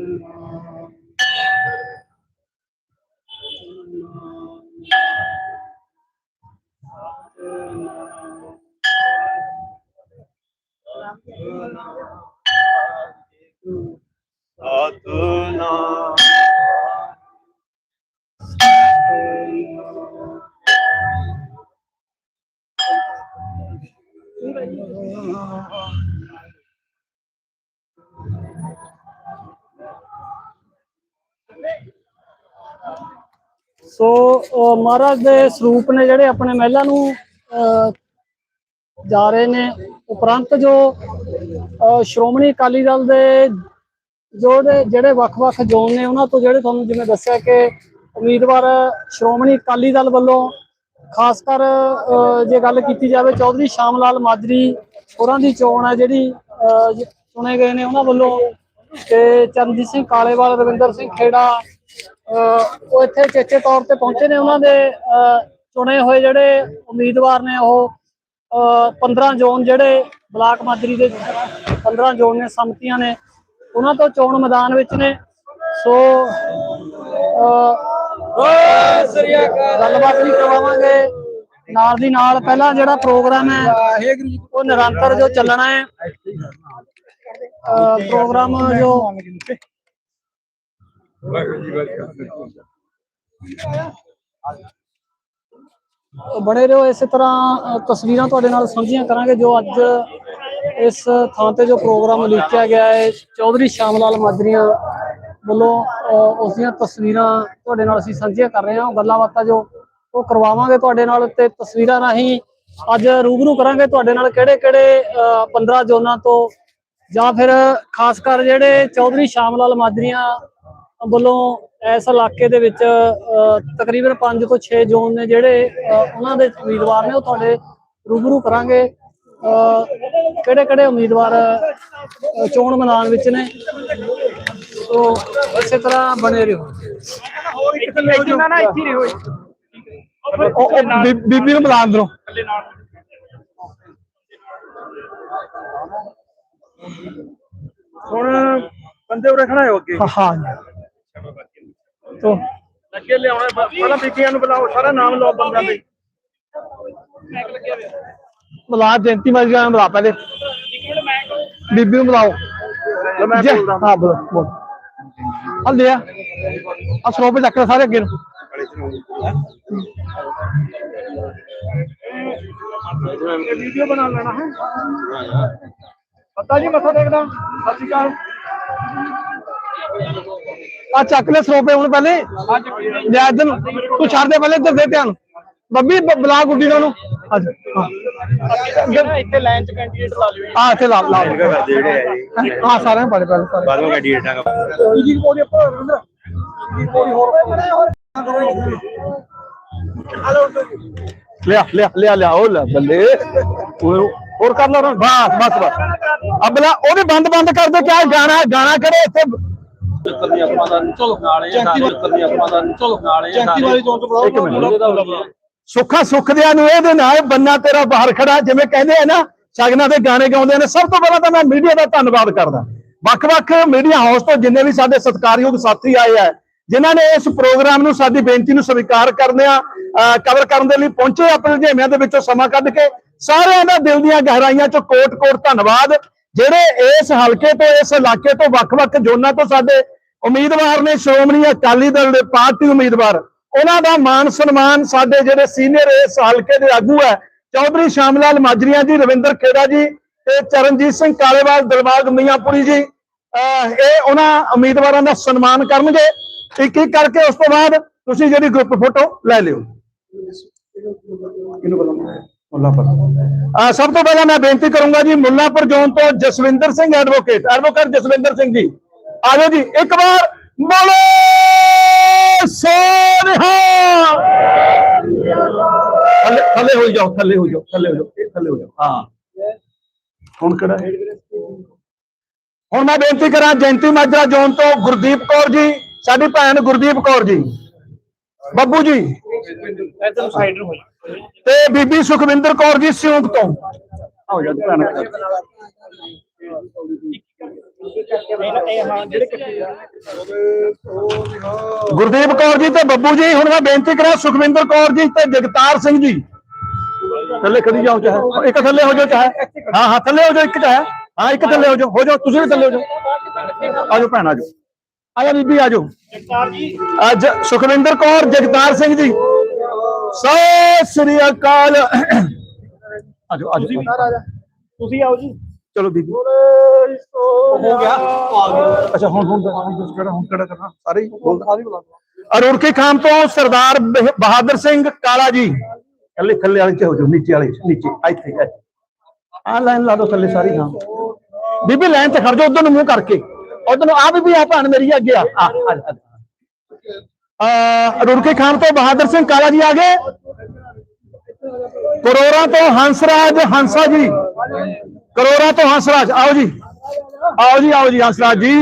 Speaker 4: ਸੋ ਮਹਾਰਾਜ ਦੇ ਸਰੂਪ ਨੇ ਜਿਹੜੇ ਆਪਣੇ ਮਹਿਲਾ ਨੂੰ ਜਾ ਰਹੇ ਨੇ ਉਪਰੰਤ ਜੋ ਸ਼੍ਰੋਮਣੀ ਅਕਾਲੀ ਦਲ ਦੇ ਜੋ ਜਿਹੜੇ ਵੱਖ-ਵੱਖ ਜ਼ੋਨ ਨੇ, ਉਹਨਾਂ ਤੋਂ ਜਿਹੜੇ ਤੁਹਾਨੂੰ ਜਿਵੇਂ ਦੱਸਿਆ ਕਿ ਉਮੀਦਵਾਰ ਸ਼੍ਰੋਮਣੀ ਅਕਾਲੀ ਦਲ ਵੱਲੋਂ ਖਾਸ ਕਰ ਜੇ ਗੱਲ ਕੀਤੀ ਜਾਵੇ ਚੌਧਰੀ ਸ਼ਾਮ ਲਾਲ ਮਾਜਰੀ ਹੋਰਾਂ ਦੀ ਚੋਣ ਹੈ, ਜਿਹੜੀ ਚੁਣੇ ਗਏ ਨੇ ਉਹਨਾਂ ਵੱਲੋਂ ਤੇ ਚਰਨਜੀਤ ਸਿੰਘ ਕਾਲੇਵਾਲ, ਰਵਿੰਦਰ ਸਿੰਘ ਖੇੜਾ ਉਹ ਇੱਥੇ ਚੇਚੇ ਤੌਰ ਤੇ ਪਹੁੰਚੇ ਨੇ ਉਹਨਾਂ ਦੇ ਚੁਣੇ ਹੋਏ ਜਿਹੜੇ ਉਮੀਦਵਾਰ ਨੇ ਉਹ। 15 ਜ਼ੋਨ ਜਿਹੜੇ ਬਲਾਕ ਮਾਜਰੀ ਦੇ 15 ਜ਼ੋਨ ਨੇ, ਸੰਮਤੀਆਂ ਨੇ, ਉਹਨਾਂ ਤੋਂ ਚੋਣ ਮੈਦਾਨ ਵਿੱਚ ਨੇ। ਸੋ ਗੱਲਬਾਤ ਵੀ ਕਰਵਾਵਾਂਗੇ ਨਾਲ ਦੀ ਨਾਲ ਪਹਿਲਾਂ ਜਿਹੜਾ ਪ੍ਰੋਗਰਾਮ ਹੈ, ਉਹ ਨਿਰੰਤਰ ਜੋ ਚੱਲਣਾ ਹੈ। ਪ੍ਰੋਗਰਾਮ ਜੋ ਬਣੇ ਰਹੋ, ਇਸੇ ਤਰ੍ਹਾਂ ਤਸਵੀਰਾਂ ਤੁਹਾਡੇ ਨਾਲ ਸਾਂਝੀਆਂ ਕਰਾਂਗੇ ਜੋ ਅੱਜ ਇਸ ਥਾਂ ਤੇ ਜੋ ਪ੍ਰੋਗਰਾਮ ਲਿਖਿਆ ਗਿਆ ਹੈ, ਚੌਧਰੀ ਸ਼ਾਮ ਲਾਲ ਮਾਜਰੀਆਂ ਵੱਲੋਂ ਉਸ ਦੀਆਂ ਤਸਵੀਰਾਂ ਤੁਹਾਡੇ ਨਾਲ ਅਸੀਂ ਸਾਂਝੀਆਂ ਕਰ ਰਹੇ ਹਾਂ। ਉਹ ਗੱਲਾਂ ਬਾਤਾਂ ਜੋ ਉਹ ਕਰਵਾਵਾਂਗੇ ਤੁਹਾਡੇ ਨਾਲ ਤੇ ਤਸਵੀਰਾਂ ਰਾਹੀਂ ਅੱਜ ਰੂਬਰੂ ਕਰਾਂਗੇ ਤੁਹਾਡੇ ਨਾਲ ਕਿਹੜੇ ਕਿਹੜੇ 15 ਜ਼ੋਨਾਂ ਤੋਂ ਜਾਂ ਫਿਰ ਖਾਸ ਕਰ ਜਿਹੜੇ ਚੌਧਰੀ ਸ਼ਾਮ ਲਾਲ ਮਾਜਰੀਆਂ ਵੱਲੋਂ ਇਸ ਇਲਾਕੇ ਦੇ ਵਿੱਚ ਤਕਰੀਬਨ 5 ਤੋਂ 6 ਜ਼ੋਨ ਨੇ ਜਿਹੜੇ ਉਹਨਾਂ ਦੇ ਉਮੀਦਵਾਰ ਨੇ ਉਹ ਤੁਹਾਡੇ ਰੂਬਰੂ ਕਰਾਂਗੇ। ਕਿਹੜੇ ਕਿਹੜੇ ਉਮੀਦਵਾਰ ਚੋਣ ਮੈਦਾਨ ਵਿੱਚ ਨੇ? ਸੋ ਇਸੇ ਤਰ੍ਹਾਂ ਬਣੇ ਰਹੋ। ਉਹ ਬੀਬੀ ਨੂੰ ਬੁਲਾ ਅੰਦਰੋਂ
Speaker 2: ਹੁਣ ਬੰਦੇ ਉਰੇ ਖੜਾ ਹੋ ਅੱਗੇ।
Speaker 4: ਹਾਂ। ਤੋ।
Speaker 2: ਅੱਗੇ ਲਿਆਉਣਾ ਪਹਿਲਾਂ ਬੀਬੀਆਂ ਨੂੰ ਬੁਲਾਓ ਸਾਰਾ ਨਾਮ ਲਓ ਬੰਦਾ ਦੇ।
Speaker 4: ਬੁਲਾ ਜੈਂਤੀ ਮਾਜਰੀਆਂ ਨੂੰ ਬੁਲਾ ਪਹਿਲੇ। ਬੀਬੀ ਨੂੰ ਬੁਲਾਓ।
Speaker 2: ਮੈਂ
Speaker 4: ਜੈ-
Speaker 2: ਬੋਲਦਾ।
Speaker 4: ਹਾਂ ਬੋਲ ਬੋਲ। ਆ ਆ ਸਰੋਪੇ ਚੱਕ ਲੈ ਸਾਰੇ ਅੱਗੇ ਨੂੰ।
Speaker 2: ਵੀਡੀਓ ਬਣਾ ਲੈਣਾ ਹੈ। ਪਤਾ ਜੀ ਮੱਥਾ ਟੇਕਦਾ ਸਤਿ ਸ਼੍ਰੀ ਅਕਾਲ।
Speaker 4: ਆ ਚੱਕ ਲੈ ਸਰੋਪੇ ਹੁਣ ਪਹਿਲੇ। ਲੈ ਇੱਧਰ ਨੂੰ। ਤੂੰ ਛੱਡ ਦੇ ਪਹਿਲੇ ਇੱਧਰ ਦੇ ਧਿਆਨ। ਬੱਬੀ ਬ- ਬੁਲਾ ਗੁੱਡੀ ਨੂੰ ਉਹਨੂੰ। ਅੱਜ ਹਾਂ।
Speaker 2: ਇੱਥੇ ਲਾਈਨ ਚ ਕੈਂਡੀਡੇਟ ਲਾ ਲਿਓ
Speaker 4: ਆ ਇੱਥੇ ਲਾ ਲਾ ਹਾਂ ਸਾਰਿਆਂ ਨੂੰ ਪੜੇ ਪਹਿਲੇ ਸਾਰੇ
Speaker 6: ਬਾਅਦ ਵਿੱਚ ਕੈਂਡੀਡੇਟਾਂ ਦਾ
Speaker 2: ਜੀ ਬੋਲੀ ਆਪਾਂ ਰਵਿੰਦਰ ਜੀ ਬੋਲੀ ਹੋਰ
Speaker 4: ਲਿਆ ਲਿਆ ਲਿਆ ਲਿਆ ਉਹ ਲੈ ਬੱਲੇ। ਹੋਰ ਹੋਰ ਕਰ ਲਾ ਬਸ ਬਸ ਬਸ। ਅਬਲਾ ਉਹਦੇ ਬੰਦ ਬੰਦ ਕਰ ਦੇ ਕਿਆ ਗਾਣਾ ਗਾਣਾ ਕਿਹੜੇ ਇੱਥੇ ਮਿੰਟ ਸੁੱਖਾ ਸੁੱਖਦਿਆਂ ਨੂੰ ਇਹਦੇ ਨਾਲ ਬੰਨਾ ਤੇਰਾ ਬਾਹਰ ਖੜਾ ਜਿਵੇਂ ਕਹਿੰਦੇ ਆ ਨਾ ਸ਼ਗਨਾਂ ਦੇ ਗਾਣੇ ਗਾਉਂਦੇ ਨੇ ਸਭ ਤੋਂ ਪਹਿਲਾਂ ਤਾਂ ਮੈਂ ਮੀਡੀਆ ਦਾ ਧੰਨਵਾਦ ਕਰਦਾ। ਵੱਖ-ਵੱਖ ਮੀਡੀਆ ਹਾਊਸ ਤੋਂ ਜਿੰਨੇ ਵੀ ਸਾਡੇ ਸਤਿਕਾਰਯੋਗ ਸਾਥੀ ਆਏ ਆ ਜਿਨ੍ਹਾਂ ਨੇ ਇਸ ਪ੍ਰੋਗਰਾਮ ਨੂੰ ਸਾਡੀ ਬੇਨਤੀ ਨੂੰ ਸਵੀਕਾਰ ਕਰਦਿਆਂ ਕਵਰ ਕਰਨ ਦੇ ਲਈ ਪਹੁੰਚੇ ਆਪਣੇ ਰੁਝੇਵਿਆਂ ਦੇ ਵਿੱਚੋਂ ਸਮਾਂ ਕੱਢ ਕੇ ਸਾਰਿਆਂ ਦਾ ਦਿਲ ਦੀਆਂ ਗਹਿਰਾਈਆਂ ਚੋਂ ਕੋਟ-ਕੋਟ ਧੰਨਵਾਦ। ਜਿਹੜੇ ਇਸ ਹਲਕੇ ਤੋਂ ਇਸ ਇਲਾਕੇ ਤੋਂ ਵੱਖ-ਵੱਖ ਜ਼ੋਨਾਂ ਤੋਂ ਸਾਡੇ ਉਮੀਦਵਾਰ ਨੇ ਸ਼੍ਰੋਮਣੀ ਅਕਾਲੀ ਦਲ ਦੇ ਪਾਰਟੀ ਉਮੀਦਵਾਰ। ਉਹਨਾਂ ਦਾ ਮਾਨ ਸਨਮਾਨ ਸਾਡੇ ਜਿਹੜੇ ਸੀਨੀਅਰ ਇਸ ਹਲਕੇ ਦੇ ਆਗੂ ਹੈ, ਚੌਧਰੀ ਸ਼ਾਮਲਾਲ ਮਾਜਰੀਆਂ ਜੀ, ਰਵਿੰਦਰ ਖੇੜਾ ਜੀ ਤੇ ਚਰਨਜੀਤ ਸਿੰਘ ਕਾਲੇਵਾਲ ਦਿਲਬਾਗ ਮੀਆਂਪੁਰੀ ਜੀ ਇਹ ਉਹਨਾਂ ਉਮੀਦਵਾਰਾਂ ਦਾ ਸਨਮਾਨ ਕਰਨਗੇ। ਇੱਕ ਇੱਕ ਕਰਕੇ ਉਸ ਤੋਂ ਬਾਅਦ ਤੁਸੀਂ ਜਿਹੜੀ ਗਰੁੱਪ ਫੋਟੋ ਲੈ ਲਿਓ। ਸਭ ਤੋਂ ਪਹਿਲਾਂ ਮੈਂ ਬੇਨਤੀ ਕਰੂੰਗਾ ਜੀ, ਮੁੱਲਾਪੁਰ ਜ਼ੋਨ ਤੋਂ ਜਸਵਿੰਦਰ ਸਿੰਘ ਐਡਵੋਕੇਟ ਐਡਵੋਕੇਟ ਜਸਵਿੰਦਰ ਸਿੰਘ ਜੀ। ਆਜੋ ਜੀ, ਇੱਕ ਵਾਰ ਬੋਲੋ, ਸੋਨਿਹਾ। ਥੱਲੇ ਥੱਲੇ ਹੋ ਜਾਓ, ਥੱਲੇ ਹੋ ਜਾਓ, ਥੱਲੇ ਹੋ ਜਾਓ, ਥੱਲੇ ਹੋ ਜਾਓ, ਹਾਂ। ਹੁਣ ਕਿਹੜਾ ਹੁਣ ਮੈਂ ਬੇਨਤੀ ਕਰਾਂ ਜੈਂਤੀ ਮਾਜਰਾ ਜ਼ੋਨ ਤੋਂ ਗੁਰਦੀਪ ਕੌਰ ਜੀ, ਸਾਡੀ ਭੈਣ ਗੁਰਦੀਪ ਕੌਰ ਜੀ। ਬੱਬੂ ਜੀ। ਤੇ ਬੀਬੀ ਸੁਖਵਿੰਦਰ ਕੌਰ ਜੀ ਸਿਉਂਕ ਤੋਂ। ਆਓ ਜੀ ਭੈਣ ਗੁਰਦੀਪ ਕੌਰ ਜੀ ਤੇ ਬੱਬੂ ਜੀ, ਹੁਣ ਮੈਂ ਬੇਨਤੀ ਕਰਾਂ ਸੁਖਵਿੰਦਰ ਕੌਰ ਜੀ ਤੇ ਜਗਤਾਰ ਸਿੰਘ ਜੀ। ਥੱਲੇ ਖੜੀ ਜਾਓ ਚਾਹੇ। ਇੱਕ ਥੱਲੇ ਹੋ ਜਾਓ ਚਾਹੇ। ਹਾਂ ਹਾਂ, ਥੱਲੇ ਹੋ ਜਾਓ, ਇੱਕ ਚਾਹੇ। ਹਾਂ, ਇੱਕ ਥੱਲੇ ਹੋ ਜਾਓ। ਹੋ ਜਾਓ, ਤੁਸੀਂ ਵੀ ਥੱਲੇ ਹੋ ਜਾਓ। ਆਜੋ ਭੈਣ ਆਜੋ ਆਜਾ ਬੀਬੀ ਆਜੋ ਅੱਜ ਸੁਖਵਿੰਦਰ ਕੌਰ, ਜਗਤਾਰ ਸਿੰਘ ਜੀ। ਸਤਿ ਸ੍ਰੀ ਅਕਾਲ। ਆਜੋ ਆਜੋ
Speaker 2: ਤੁਸੀਂ ਆਓ ਜੀ।
Speaker 6: ਚਲੋ ਬੀਬੀ
Speaker 3: ਹੋ ਗਿਆ
Speaker 6: ਅੱਛਾ ਹੁਣ ਹੁਣ ਕਿਹੜਾ ਹੁਣ ਕਿਹੜਾ ਕਰਨਾ ਸਾਰੇ ਹੀ ਬੋਲਦਾ ਅਰੁੜਕੀ ਖਾਨ ਤੋਂ ਸਰਦਾਰ ਬਹ- ਬਹਾਦਰ ਸਿੰਘ ਕਾਲਾ ਜੀ ਥੱਲੇ ਥੱਲੇ ਵਾਲੇ ਚ ਹੋ ਜਾਓ ਨੀਚੇ ਵਾਲੇ ਚ, ਨੀਚੇ ਇੱਥੇ ਇੱਥੇ। ਆਹ ਲਾਈਨ ਲਾ ਦਿਓ ਥੱਲੇ ਸਾਰੀ ਹਾਂ ਬੀਬੀ ਲਾਈਨ ਤੇ ਖੜ ਜਾਓ ਉਧਰ ਨੂੰ ਮੂੰਹ ਕਰਕੇ ਉਧਰ ਨੂੰ ਆ ਬੀਬੀ ਆ ਭੈਣ ਮੇਰੀ ਅੱਗੇ ਆ ਆ ਆ ਜਾ, ਆ ਜਾ। ਅਹ ਰੁੜਕੇ ਖਾਨ ਤੋਂ ਬਹਾਦਰ ਸਿੰਘ ਕਾਲਾ ਜੀ ਆ ਗਏ ਕਰੋੜਾਂ ਤੋਂ ਹੰਸਰਾਜ ਹੰਸਾ ਜੀ کروڑا تو ہنسراج آؤ جی آؤ جی آؤ جی ہنسراج جی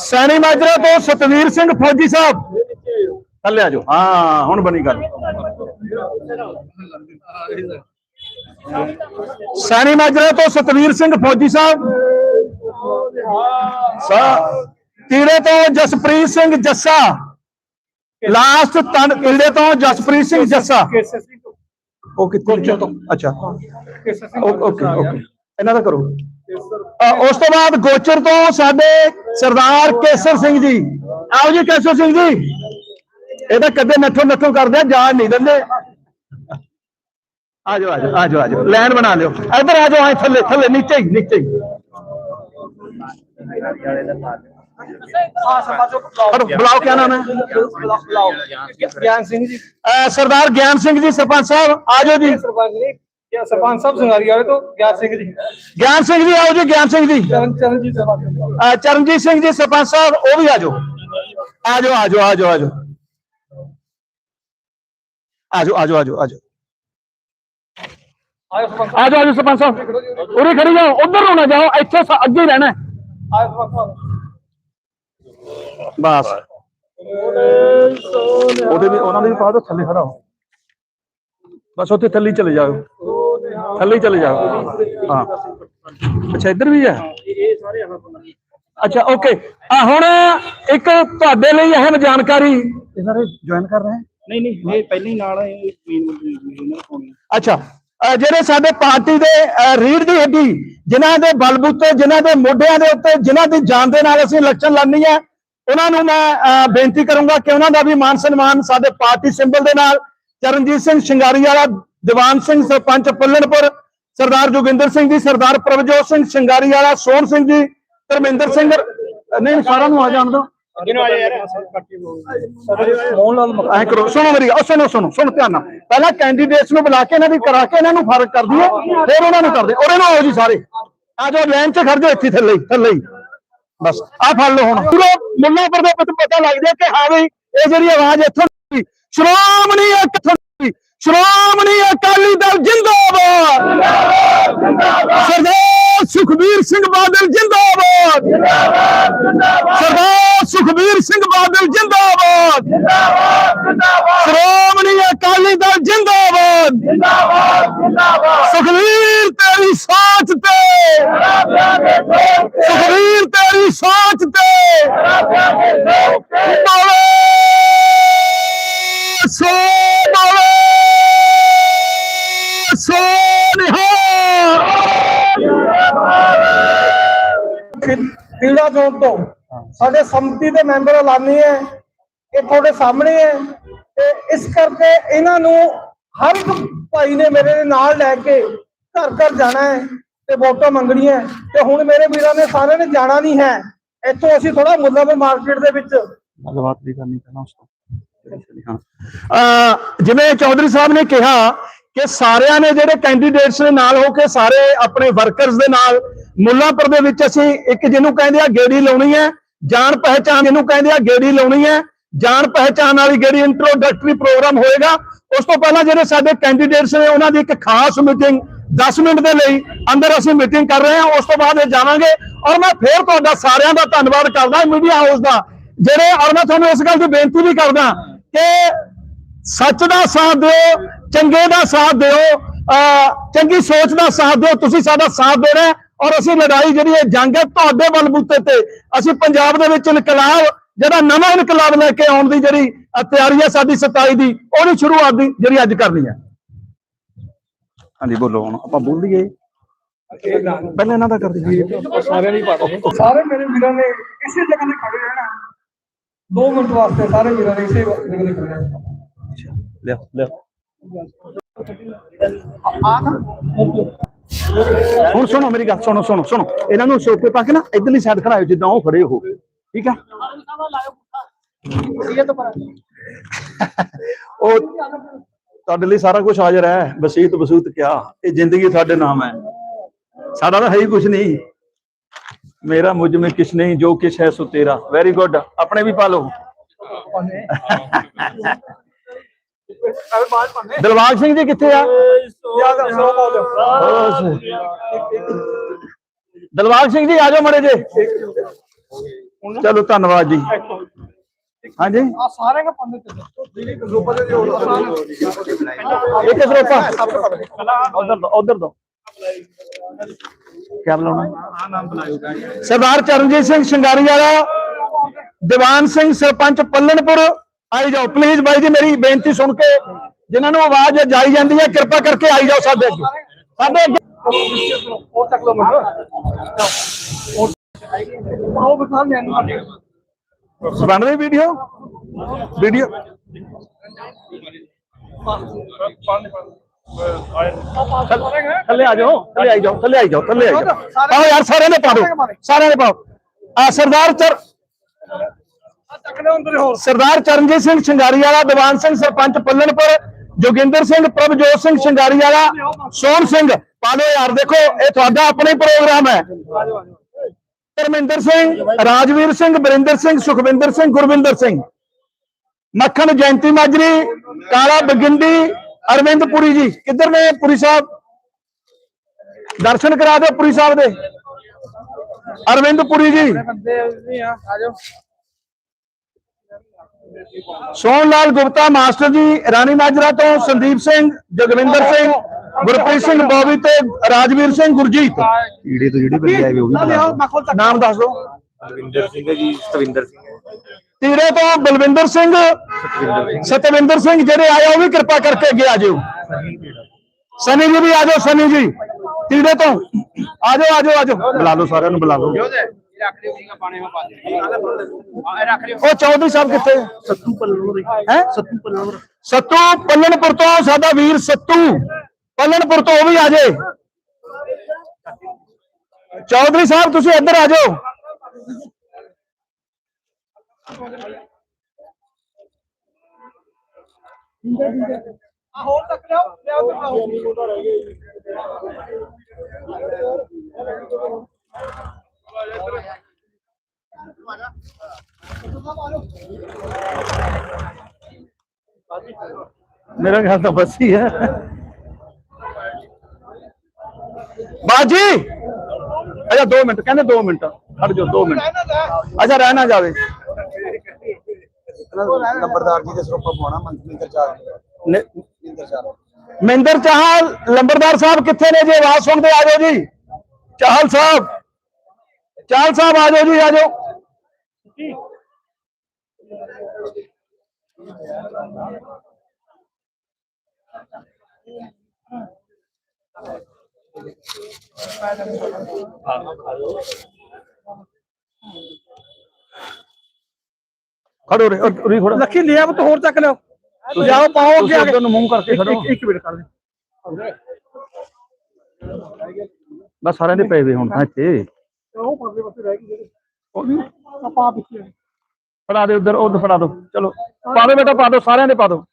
Speaker 6: سینی ماجرے تو ستویر سنگھ فوجی صاحب تلے آجو ہاں ہن بنی گل سینی ماجرے تو ستویر سنگھ فوجی صاحب تیرے تو جسپریت سنگھ جسا لاسٹ تیرے کلے تو
Speaker 3: جسپریت سنگھ جسا
Speaker 6: ਉਹ ਕਿੱਥੇ ਤੋਂ ਅੱਛਾ। ਓਕੇ ਓਕੇ ਇਹਨਾਂ ਦਾ ਕਰੋ। ਉਸ ਤੋਂ ਬਾਅਦ ਗੋਚਰ ਤੋਂ ਸਾਡੇ ਸਰਦਾਰ ਕੇਸਰ ਸਿੰਘ ਜੀ। ਆਓ ਜੀ ਕੇਸਰ ਸਿੰਘ ਜੀ। ਇਹ ਤਾਂ ਕਦੇ ਨੱਠੋ ਨੱਠੋ ਕਰਦੇ ਆ ਜਾਣ ਨਹੀਂ ਦਿੰਦੇ। ਆ ਜਾਓ ਆ ਜਾਓ ਆ ਜਾਓ ਆ ਜਾਓ ਲਾਈਨ ਬਣਾ ਲਿਓ। ਇੱਧਰ ਆ ਜਾਓ ਐ ਥੱਲੇ ਥੱਲੇ ਨੀਚੇ ਹੀ ਨੀਚੇ ਹੀ। بلاؤ کیا نام
Speaker 3: ہے؟ سردار گیان سنگھ
Speaker 6: جی سرپنچ صاحب جی۔ آ جاؤ جی گیان سنگھ جی۔ گیان آؤ جی گیان سنگھ جی۔ چرنجی سنگھ جی سرپنچ صاحب۔ وہ بھی آ جاؤ آ
Speaker 3: جاؤ آ
Speaker 6: جاؤ آ جاؤ آ جاؤ آجو۔ آجو آجو آجو آجو۔ آجو سرپنچ صاحب۔ ارے کھڑی جاؤ ادھر ہونا جاؤ
Speaker 3: اتنے اگے رہنا
Speaker 6: ਬਸ। ਉਹਦੇ ਵੀ ਉਹਨਾਂ ਦੇ ਵੀ ਪਾ ਦਿਓ ਥੱਲੇ ਖੜਾ ਹੋ। ਬਸ ਉੱਥੇ ਥੱਲੇ ਹੀ ਚਲੇ ਜਾਓ। ਥੱਲੇ ਹੀ ਚਲੇ ਜਾਓ। ਹਾਂ। ਅੱਛਾ ਇੱਧਰ ਵੀ ਹੈ ਅੱਛਾ ਓਕੇ ਆ ਹੁਣ ਇੱਕ ਤੁਹਾਡੇ ਲਈ ਅਹਿਮ ਜਾਣਕਾਰੀ। ਇਹ ਸਾਰੇ ਜੁਆਇਨ ਕਰ ਰਹੇ?
Speaker 2: ਨਹੀਂ ਨਹੀਂ ਇਹ ਪਹਿਲਾਂ ਹੀ ਨਾਲ ਇਹ ਮੇਨ
Speaker 6: ਅੱਛਾ ਜਿਹੜੇ ਸਾਡੇ ਪਾਰਟੀ ਦੇ ਰੀੜ ਦੀ ਹੱਡੀ ਜਿਨ੍ਹਾਂ ਦੇ ਬਲਬੂਤੇ ਜਿਨ੍ਹਾਂ ਦੇ ਮੋਢਿਆਂ ਦੇ ਉੱਤੇ ਜਿਨ੍ਹਾਂ ਦੀ ਜਾਨ ਦੇ ਨਾਲ ਅਸੀਂ ਇਲੈਕਸ਼ਨ ਲੜਨੀ ਹੈ ਉਹਨਾਂ ਨੂੰ ਮੈਂ ਬੇਨਤੀ ਕਰੂੰਗਾ ਕਿ ਉਹਨਾਂ ਦਾ ਵੀ ਮਾਨ ਸਨਮਾਨ ਸਾਡੇ ਪਾਰਟੀ ਸਿੰਬਲ ਦੇ ਨਾਲ, ਚਰਨਜੀਤ ਸਿੰਘ ਸ਼ਿੰਗਾਰੀ ਵਾਲਾ ਦੀਵਾਨ ਸਿੰਘ, ਸਰਪੰਚ ਪੱਲਣਪੁਰ, ਸਰਦਾਰ ਜੋਗਿੰਦਰ ਸਿੰਘ ਜੀ, ਸਰਦਾਰ ਪ੍ਰਭਜੋਤ ਸਿੰਘ ਸ਼ਿੰਗਾਰੀ ਵਾਲਾ ਸੋਹਣ ਸਿੰਘ ਜੀ, ਧਰਮਿੰਦਰ ਸਿੰਘ ਅਹ ਨਹੀਂ, ਸਾਰਿਆਂ ਨੂੰ ਆ ਜਾਣ ਦਿਓ।
Speaker 3: ਮੋਹਨ ਲਾਲ
Speaker 6: ਐ ਕਰੋ, ਸੁਣੋ ਮੇਰੀ ਸੁਣੋ ਸੁਣੋ ਸੁਣੋ ਧਿਆਨ ਨਾਲ। ਪਹਿਲਾਂ ਕੈਂਡੀਡੇਟਸ ਨੂੰ ਬੁਲਾ ਕੇ ਇਹਨਾਂ ਦੀ ਕਰਾ ਕੇ ਇਹਨਾਂ ਨੂੰ ਫ਼ਰਕ ਕਰ ਦਈਏ, ਫਿਰ ਉਹਨਾਂ ਨੂੰ ਕਰਦੇ। ਔਰ ਇਹਨਾਂ ਆਓ ਜੀ ਸਾਰੇ। ਆ ਜਾਓ, ਲਾਈਨ 'ਚ ਖੜ ਜਾਓ ਇੱਥੇ ਥੱਲੇ ਥੱਲੇ ਬਸ ਆ ਫੜ ਲਓ ਹੁਣ। ਪੂਰਾ ਮੁੱਲਾਂਪੁਰ ਦੇ ਵਿੱਚ ਪਤਾ ਲੱਗਦਾ ਕਿ ਹਾਂ ਵੀ ਇਹ ਜਿਹੜੀ ਆਵਾਜ਼ ਇੱਥੋਂ ਦੀ, ਸ਼੍ਰੋਮਣੀ ਅਕਾਲੀ ਸ਼੍ਰੋਮਣੀ ਅਕਾਲੀ ਦਲ ਜਿੰਦਾਬਾਦ। ਸਰਦਾਰ ਸੁਖਬੀਰ ਸਿੰਘ ਬਾਦਲ ਜਿੰਦਾਬਾਦ। ਸਰਦਾਰ ਸੁਖਬੀਰ ਸਿੰਘ ਬਾਦਲ ਜਿੰਦਾਬਾਦ। ਸ਼੍ਰੋਮਣੀ ਅਕਾਲੀ ਦਲ ਜਿੰਦਾਬਾਦ। ਸੁਖਬੀਰ ਤੇਰੀ ਸੋਚ ਤੇ। ਸੁਖਬੀਰ ਤੇਰੀ ਸੋਚ ਤੇ। ਬੋਲੇ ਸੋ ਬੋਲੇ ਸੋ
Speaker 3: ਪੀੜਾ ਤੋਂ? ਸਾਡੇ ਸੰਮਤੀ ਦੇ ਮੈਂਬਰ ਐਲਾਨੀ ਹੈ, ਇਹ ਤੁਹਾਡੇ ਸਾਹਮਣੇ ਹੈ ਤੇ ਇਸ ਕਰਕੇ ਇਹਨਾਂ ਨੂੰ ਹਰ ਭਾਈ ਨੇ ਮੇਰੇ ਨਾਲ ਲੈ ਕੇ ਘਰ ਘਰ ਜਾਣਾ ਹੈ ਤੇ ਵੋਟਾਂ ਮੰਗਣੀਆਂ ਤੇ ਹੁਣ ਮੇਰੇ ਵੀਰਾਂ ਨੇ ਸਾਰਿਆਂ ਨੇ ਜਾਣਾ ਨਹੀਂ ਹੈ। ਇੱਥੋਂ ਅਸੀਂ ਥੋੜਾ ਮੁੱਲਾਪੁਰ ਮਾਰਕੀਟ ਦੇ ਵਿੱਚ
Speaker 6: ਗੱਲਬਾਤ ਵੀ ਕਰਨੀ ਪਹਿਲਾਂ ਉਸ ਤੋਂ। ਜਿਵੇਂ ਚੌਧਰੀ ਸਾਹਿਬ ਨੇ ਕਿਹਾ ਕਿ ਸਾਰਿਆਂ ਨੇ ਜਿਹੜੇ ਕੈਂਡੀਡੇਟਸ ਦੇ ਨਾਲ ਹੋ ਕੇ ਸਾਰੇ ਆਪਣੇ ਵਰਕਰਸ ਦੇ ਨਾਲ, ਮੁੱਲਾਂਪੁਰ ਦੇ ਵਿੱਚ ਅਸੀਂ ਇੱਕ ਜਿਹਨੂੰ ਕਹਿੰਦੇ ਆ ਗੇੜੀ ਲਾਉਣੀ ਹੈ, ਜਾਣ ਪਹਿਚਾਣ ਜਿਹਨੂੰ ਕਹਿੰਦੇ ਆ ਗੇੜੀ ਲਾਉਣੀ ਹੈ, ਜਾਣ ਪਹਿਚਾਣ ਵਾਲੀ ਗੇੜੀ ਇੰਟਰੋਡਕਟਰੀ ਪ੍ਰੋਗਰਾਮ ਹੋਏਗਾ, ਉਸ ਤੋਂ ਪਹਿਲਾਂ ਜਿਹੜੇ ਸਾਡੇ ਕੈਂਡੀਡੇਟਸ ਨੇ ਉਹਨਾਂ ਦੀ ਇੱਕ ਖਾਸ ਮੀਟਿੰਗ 10 ਮਿੰਟ ਦੇ ਲਈ ਅੰਦਰ ਅਸੀਂ ਮੀਟਿੰਗ ਕਰ ਰਹੇ ਹਾਂ, ਉਸ ਤੋਂ ਬਾਅਦ ਇਹ ਜਾਵਾਂਗੇ। ਔਰ ਮੈਂ ਫੇਰ ਤੁਹਾਡਾ ਸਾਰਿਆਂ ਦਾ ਧੰਨਵਾਦ ਕਰਦਾ ਮੀਡੀਆ ਹਾਊਸ ਦਾ, ਜਿਹੜੇ ਔਰ ਮੈਂ ਤੁਹਾਨੂੰ ਇਸ ਗੱਲ ਦੀ ਬੇਨਤੀ ਵੀ ਕਰਦਾ ਕਿ ਸੱਚ ਦਾ ਸਾਥ ਦਿਓ ਚੰਗੇ ਦਾ ਸਾਥ ਦਿਓ ਚੰਗੀ ਸੋਚ ਦਾ ਸਾਥ ਦਿਓ ਤੁਸੀਂ ਸਾਡਾ ਸਾਥ ਦੇਣਾ ਹੈ ਔਰ ਅਸੀਂ ਲੜਾਈ ਜਿਹੜੀ ਇਹ ਜੰਗ ਹੈ ਤੁਹਾਡੇ ਬਲਬੂਤੇ ਤੇ। ਅਸੀਂ ਪੰਜਾਬ ਦੇ ਵਿੱਚ ਇਨਕਲਾਬ ਜਿਹੜਾ ਨਵਾਂ ਇਨਕਲਾਬ ਲੈ ਕੇ ਆਉਣ ਦੀ ਜਿਹੜੀ ਤਿਆਰੀ ਹੈ ਸਾਡੀ 27 ਦੀ ਉਹਦੀ ਸ਼ੁਰੂਆਤ ਦੀ ਜਿਹੜੀ ਅੱਜ ਕਰਨੀ ਹੈ। ਹਾਂਜੀ ਬੋਲੋ ਹੁਣ ਆਪਾਂ ਬੋਲ ਲਈਏ ਪਹਿਲਾਂ ਇਹਨਾਂ ਦਾ ਕਰ ਦਈਏ।
Speaker 3: ਸਾਰਿਆਂ ਨੇ ਪਾ ਸਾਰੇ ਮੇਰੇ ਵੀਰਾਂ ਨੇ ਇਸੇ ਜਗ੍ਹਾ ਤੇ ਖੜੇ ਰਹਿਣਾ 2 ਮਿੰਟ ਵਾਸਤੇ ਸਾਰੇ ਵੀਰਾਂ ਨੇ ਇਸੇ ਜਗ੍ਹਾ ਤੇ ਖੜੇ ਰਹਿਣਾ
Speaker 6: ਲਿਆ ਲਿਆ ਹੁਣ ਸੁਣੋ ਮੇਰੀ ਗੱਲ, ਸੁਣੋ ਸੁਣੋ ਸੁਣੋ। ਇਹਨਾਂ ਨੂੰ ਸੋਪ ਪਾ ਕੇ ਨਾ ਇਧਰਲੀ ਸਾਈਡ ਖੜਾਇਓ ਜਿੱਦਾਂ ਉਹ ਖੜੇ ਹੋ। ਠੀਕ ਆ? ਉਹ ਤੁਹਾਡੇ ਲਈ ਸਾਰਾ ਕੁਝ ਹਾਜ਼ਰ ਹੈ ਬਸੀਤ ਬਸੂਤ ਕਿਆ? ਇਹ ਜ਼ਿੰਦਗੀ ਸਾਡੇ ਨਾਮ ਹੈ। ਸਾਡਾ ਤਾਂ ਹੈ ਹੀ ਕੁਝ ਨਹੀਂ। ਮੇਰਾ ਮੁਝ ਮੇ ਕਿਛ ਨਹੀਂ, ਜੋ ਕਿਛ ਹੈ ਸੋ ਤੇਰਾ। ਵੈਰੀ ਗੁੱਡ ਆਪਣੇ ਵੀ ਪਾ ਲਓ। ਦਿਲਬਾਗ ਸਿੰਘ ਜੀ ਕਿੱਥੇ ਆ? ਦਿਲਬਾਗ ਸਿੰਘ ਜੀ ਆ ਜਾਓ ਮੜੇ ਜੇ ਚਲੋ ਧੰਨਵਾਦ ਜੀ। ਹਾਂਜੀ?
Speaker 3: ਆ ਸਾਰੇ ਕੇ ਪੰਨੇ ਤੇ ਗਰੁੱਪ ਦੇ
Speaker 6: ਇੱਕ ਸਰੋਪਾ ਉਧਰ ਦੋ ਉਧਰ ਦੋ। ਕੀ ਬੁਲਾਉਣਾ? ਸਰਦਾਰ ਚਰਨਜੀਤ ਸਿੰਘ ਸ਼ਿੰਗਾਰੀ ਵਾਲਾ ਦੀਵਾਨ ਸਿੰਘ ਸਰਪੰਚ ਪੱਲਣਪੁਰ ਆਈ ਜਾਓ ਪਲੀਜ਼ ਬਾਈ ਜੀ, ਮੇਰੀ ਬੇਨਤੀ ਸੁਣ ਕੇ, ਜਿਨ੍ਹਾਂ ਨੂੰ ਆਵਾਜ਼ ਜਾਈ ਜਾਂਦੀ ਹੈ, ਕਿਰਪਾ ਕਰਕੇ ਆਈ ਜਾਓ ਸਾਡੇ ਅੱਗੇ। ਸਾਡੇ ਅੱਗੇ
Speaker 3: ਉਹ ਤੱਕ ਲੋ ਮੈਂ ਉਹ ਬਤਾ ਮੈਨੂੰ
Speaker 6: ਬਣ ਰਹੀ ਵੀਡੀਓ ਵੀਡੀਓ ਥੱਲੇ ਆ ਜਾਓ, ਥੱਲੇ ਆਈ ਜਾਓ, ਥੱਲੇ ਆਈ ਜਾਓ, ਥੱਲੇ ਆਈ ਜਾਓ। ਆਓ ਯਾਰ, ਸਾਰਿਆਂ ਨੇ ਪਾ ਦਿਓ, ਸਾਰਿਆਂ ਨੇ ਪਾਓ ਆ ਸਰਦਾਰ ਚਰ ਸਰਦਾਰ ਚਰਨਜੀਤ ਸਿੰਘ ਸ਼ਿੰਗਾਰੀ ਵਾਲਾ ਦੀਵਾਨ ਸਿੰਘ ਸਰਪੰਚ ਪੱਲਣਪੁਰ, ਜੋਗਿੰਦਰ ਸਿੰਘ, ਪ੍ਰਭਜੋਤ ਸਿੰਘ ਸ਼ਿੰਗਾਰੀ ਵਾਲਾ ਸੋਹਣ ਸਿੰਘ। ਪਾ ਯਾਰ, ਦੇਖੋ, ਇਹ ਤੁਹਾਡਾ ਆਪਣਾ ਹੀ ਪ੍ਰੋਗਰਾਮ ਹੈ। ਧਰਮਿੰਦਰ ਸਿੰਘ, ਰਾਜਵੀਰ ਸਿੰਘ, ਬਰਿੰਦਰ ਸਿੰਘ, ਸੁਖਵਿੰਦਰ ਸਿੰਘ, ਗੁਰਵਿੰਦਰ ਸਿੰਘ। ਮੱਖਣ ਜੈਂਤੀ ਮਾਜਰੀ, ਕਾਲਾ ਬਗਿੰਡੀ ਅਰਵਿੰਦ ਪੁਰੀ ਜੀ। ਕਿੱਧਰ ਨੇ ਪੁਰੀ ਸਾਹਿਬ? ਦਰਸ਼ਨ ਕਰਾ ਦਿਓ ਪੁਰੀ ਸਾਹਿਬ ਦੇ। ਅਰਵਿੰਦ ਪੁਰੀ ਜੀ। ਸੋਹਣ ਲਾਲ ਗੁਪਤਾ ਮਾਸਟਰ ਜੀ ਰਾਣੀ ਮਾਜਰਾ ਤੋਂ ਸੰਦੀਪ ਸਿੰਘ ਜਗਵਿੰਦਰ ਸਿੰਘ ਗੁਰਪ੍ਰੀਤ ਸਿੰਘ ਬੋਬੀ ਤੇ ਰਾਜਵੀਰ ਸਿੰਘ ਗੁਰਜੀਤ।
Speaker 5: ਕੀੜੇ ਤੋਂ ਜਿਹੜੇ ਬੰਦੇ ਆਏ ਉਹ ਵੀ
Speaker 6: ਨਾਮ ਦੱਸ ਦਿਓ।
Speaker 7: ਬਲਵਿੰਦਰ ਸਿੰਘ ਜੀ ਸਤਵਿੰਦਰ ਸਿੰਘ
Speaker 6: ਤੀਰੇ ਤੋਂ ਬਲਵਿੰਦਰ ਸਿੰਘ ਸਤਵਿੰਦਰ ਸਿੰਘ ਜਿਹੜੇ ਆਏ ਉਹ ਵੀ ਕਿਰਪਾ ਕਰਕੇ ਅੱਗੇ ਆ ਜਾਓ। ਸਨੀ ਜੀ ਵੀ ਆ ਜਾਓ ਸਨੀ ਜੀ। ਤੀਰੇ ਤੋਂ। ਆ ਜਾਓ ਆ ਜਾਓ ਆ ਜਾਓ। ਬੁਲਾ ਲਓ ਸਾਰਿਆਂ ਨੂੰ ਬੁਲਾ ਲਓ।
Speaker 7: ਰੱਖ ਲਿਓ ਜੀਗਾ ਪਾਣੀ ਮੈਂ ਪਾ ਦੇ ਆ ਰੱਖ ਲਿਓ।
Speaker 6: ਉਹ ਚੌਧਰੀ ਸਾਹਿਬ ਕਿੱਥੇ?
Speaker 2: ਸੱਤੂ ਪੱਲੂ
Speaker 6: ਹੈ?
Speaker 2: ਸੱਤੂ ਪੱਲੂ
Speaker 6: ਸੱਤੂ ਪੱਲਣਪੁਰ ਤੋਂ ਸਾਡਾ ਵੀਰ ਸੱਤੂ। ਪੱਲਣਪੁਰ ਤੋਂ ਉਹ ਵੀ ਆ ਜਾਏ ਚੌਧਰੀ ਸਾਹਿਬ ਤੁਸੀਂ ਇੱਧਰ ਆ ਜਾਓ।
Speaker 3: ਆ ਹੋਰ ਤੱਕ ਲਿਆਓ ਲਿਆਓ
Speaker 6: ਮੇਰਾ ਖਿਆਲ ਤਾਂ ਬਸ ਹੀ ਹੈ ਬਾਜੀ ਅੱਛਾ 2 ਮਿੰਟ ਕਹਿੰਦੇ 2 ਮਿੰਟ ਖੜ ਜਾ 2 ਮਿੰਟ ਅੱਛਾ ਰਹਿ ਨਾ ਜਾਵੇ
Speaker 7: ਨੰਬਰਦਾਰ ਜੀ ਦੇ ਸਰੋਪਾ ਪਵਾਉਣਾ ਮੰਤਰੀ ਚਾਰ
Speaker 6: ਮਹਿੰਦਰ ਚਾਹਲ ਲੰਬਰਦਾਰ ਸਾਹਿਬ ਕਿੱਥੇ ਨੇ ਜੀ ਆਵਾਜ਼ ਸੁਣਦੇ ਆ ਜਾਓ ਜੀ ਚਾਹਲ ਸਾਹਿਬ ਚਾਹਲ ਸਾਹਿਬ ਆ ਜਾਓ ਜੀ ਆ ਜਾਓ। ਖੜੋ ਰੇ ਉਰੀ ਖੜੋ।
Speaker 3: ਲੱਖੀ ਲਿਆ ਤਾਂ ਹੋਰ ਚੱਕ ਲਿਓ
Speaker 6: ਤੁਸੀਂ ਆਓ ਪਾਓ ਅੱਗੇ ਕੇ। ਨੂੰ ਮੂੰਹ ਕਰਕੇ ਖੜੋ।
Speaker 3: ਇੱਕ ਮਿੰਟ ਕਰ ਦੇ
Speaker 6: ਬਸ ਸਾਰਿਆਂ ਦੇ ਪਏ ਵੇ ਹੁਣ ਇੱਥੇ।
Speaker 3: ਉਹ ਪਰਲੇ ਪਾਸੇ ਰਹਿ ਗਈ ਜਿਹੜੇ। ਆਪਾਂ ਪਿੱਛੇ
Speaker 6: ਫੜਾ ਦੇ ਉਧਰ ਉਧਰ ਫੜਾ ਦੋ। ਚਲੋ ਪਾ ਦੋ ਬੇਟਾ ਪਾ ਦੋ ਸਾਰਿਆਂ ਦੇ ਪਾ ਦੋ।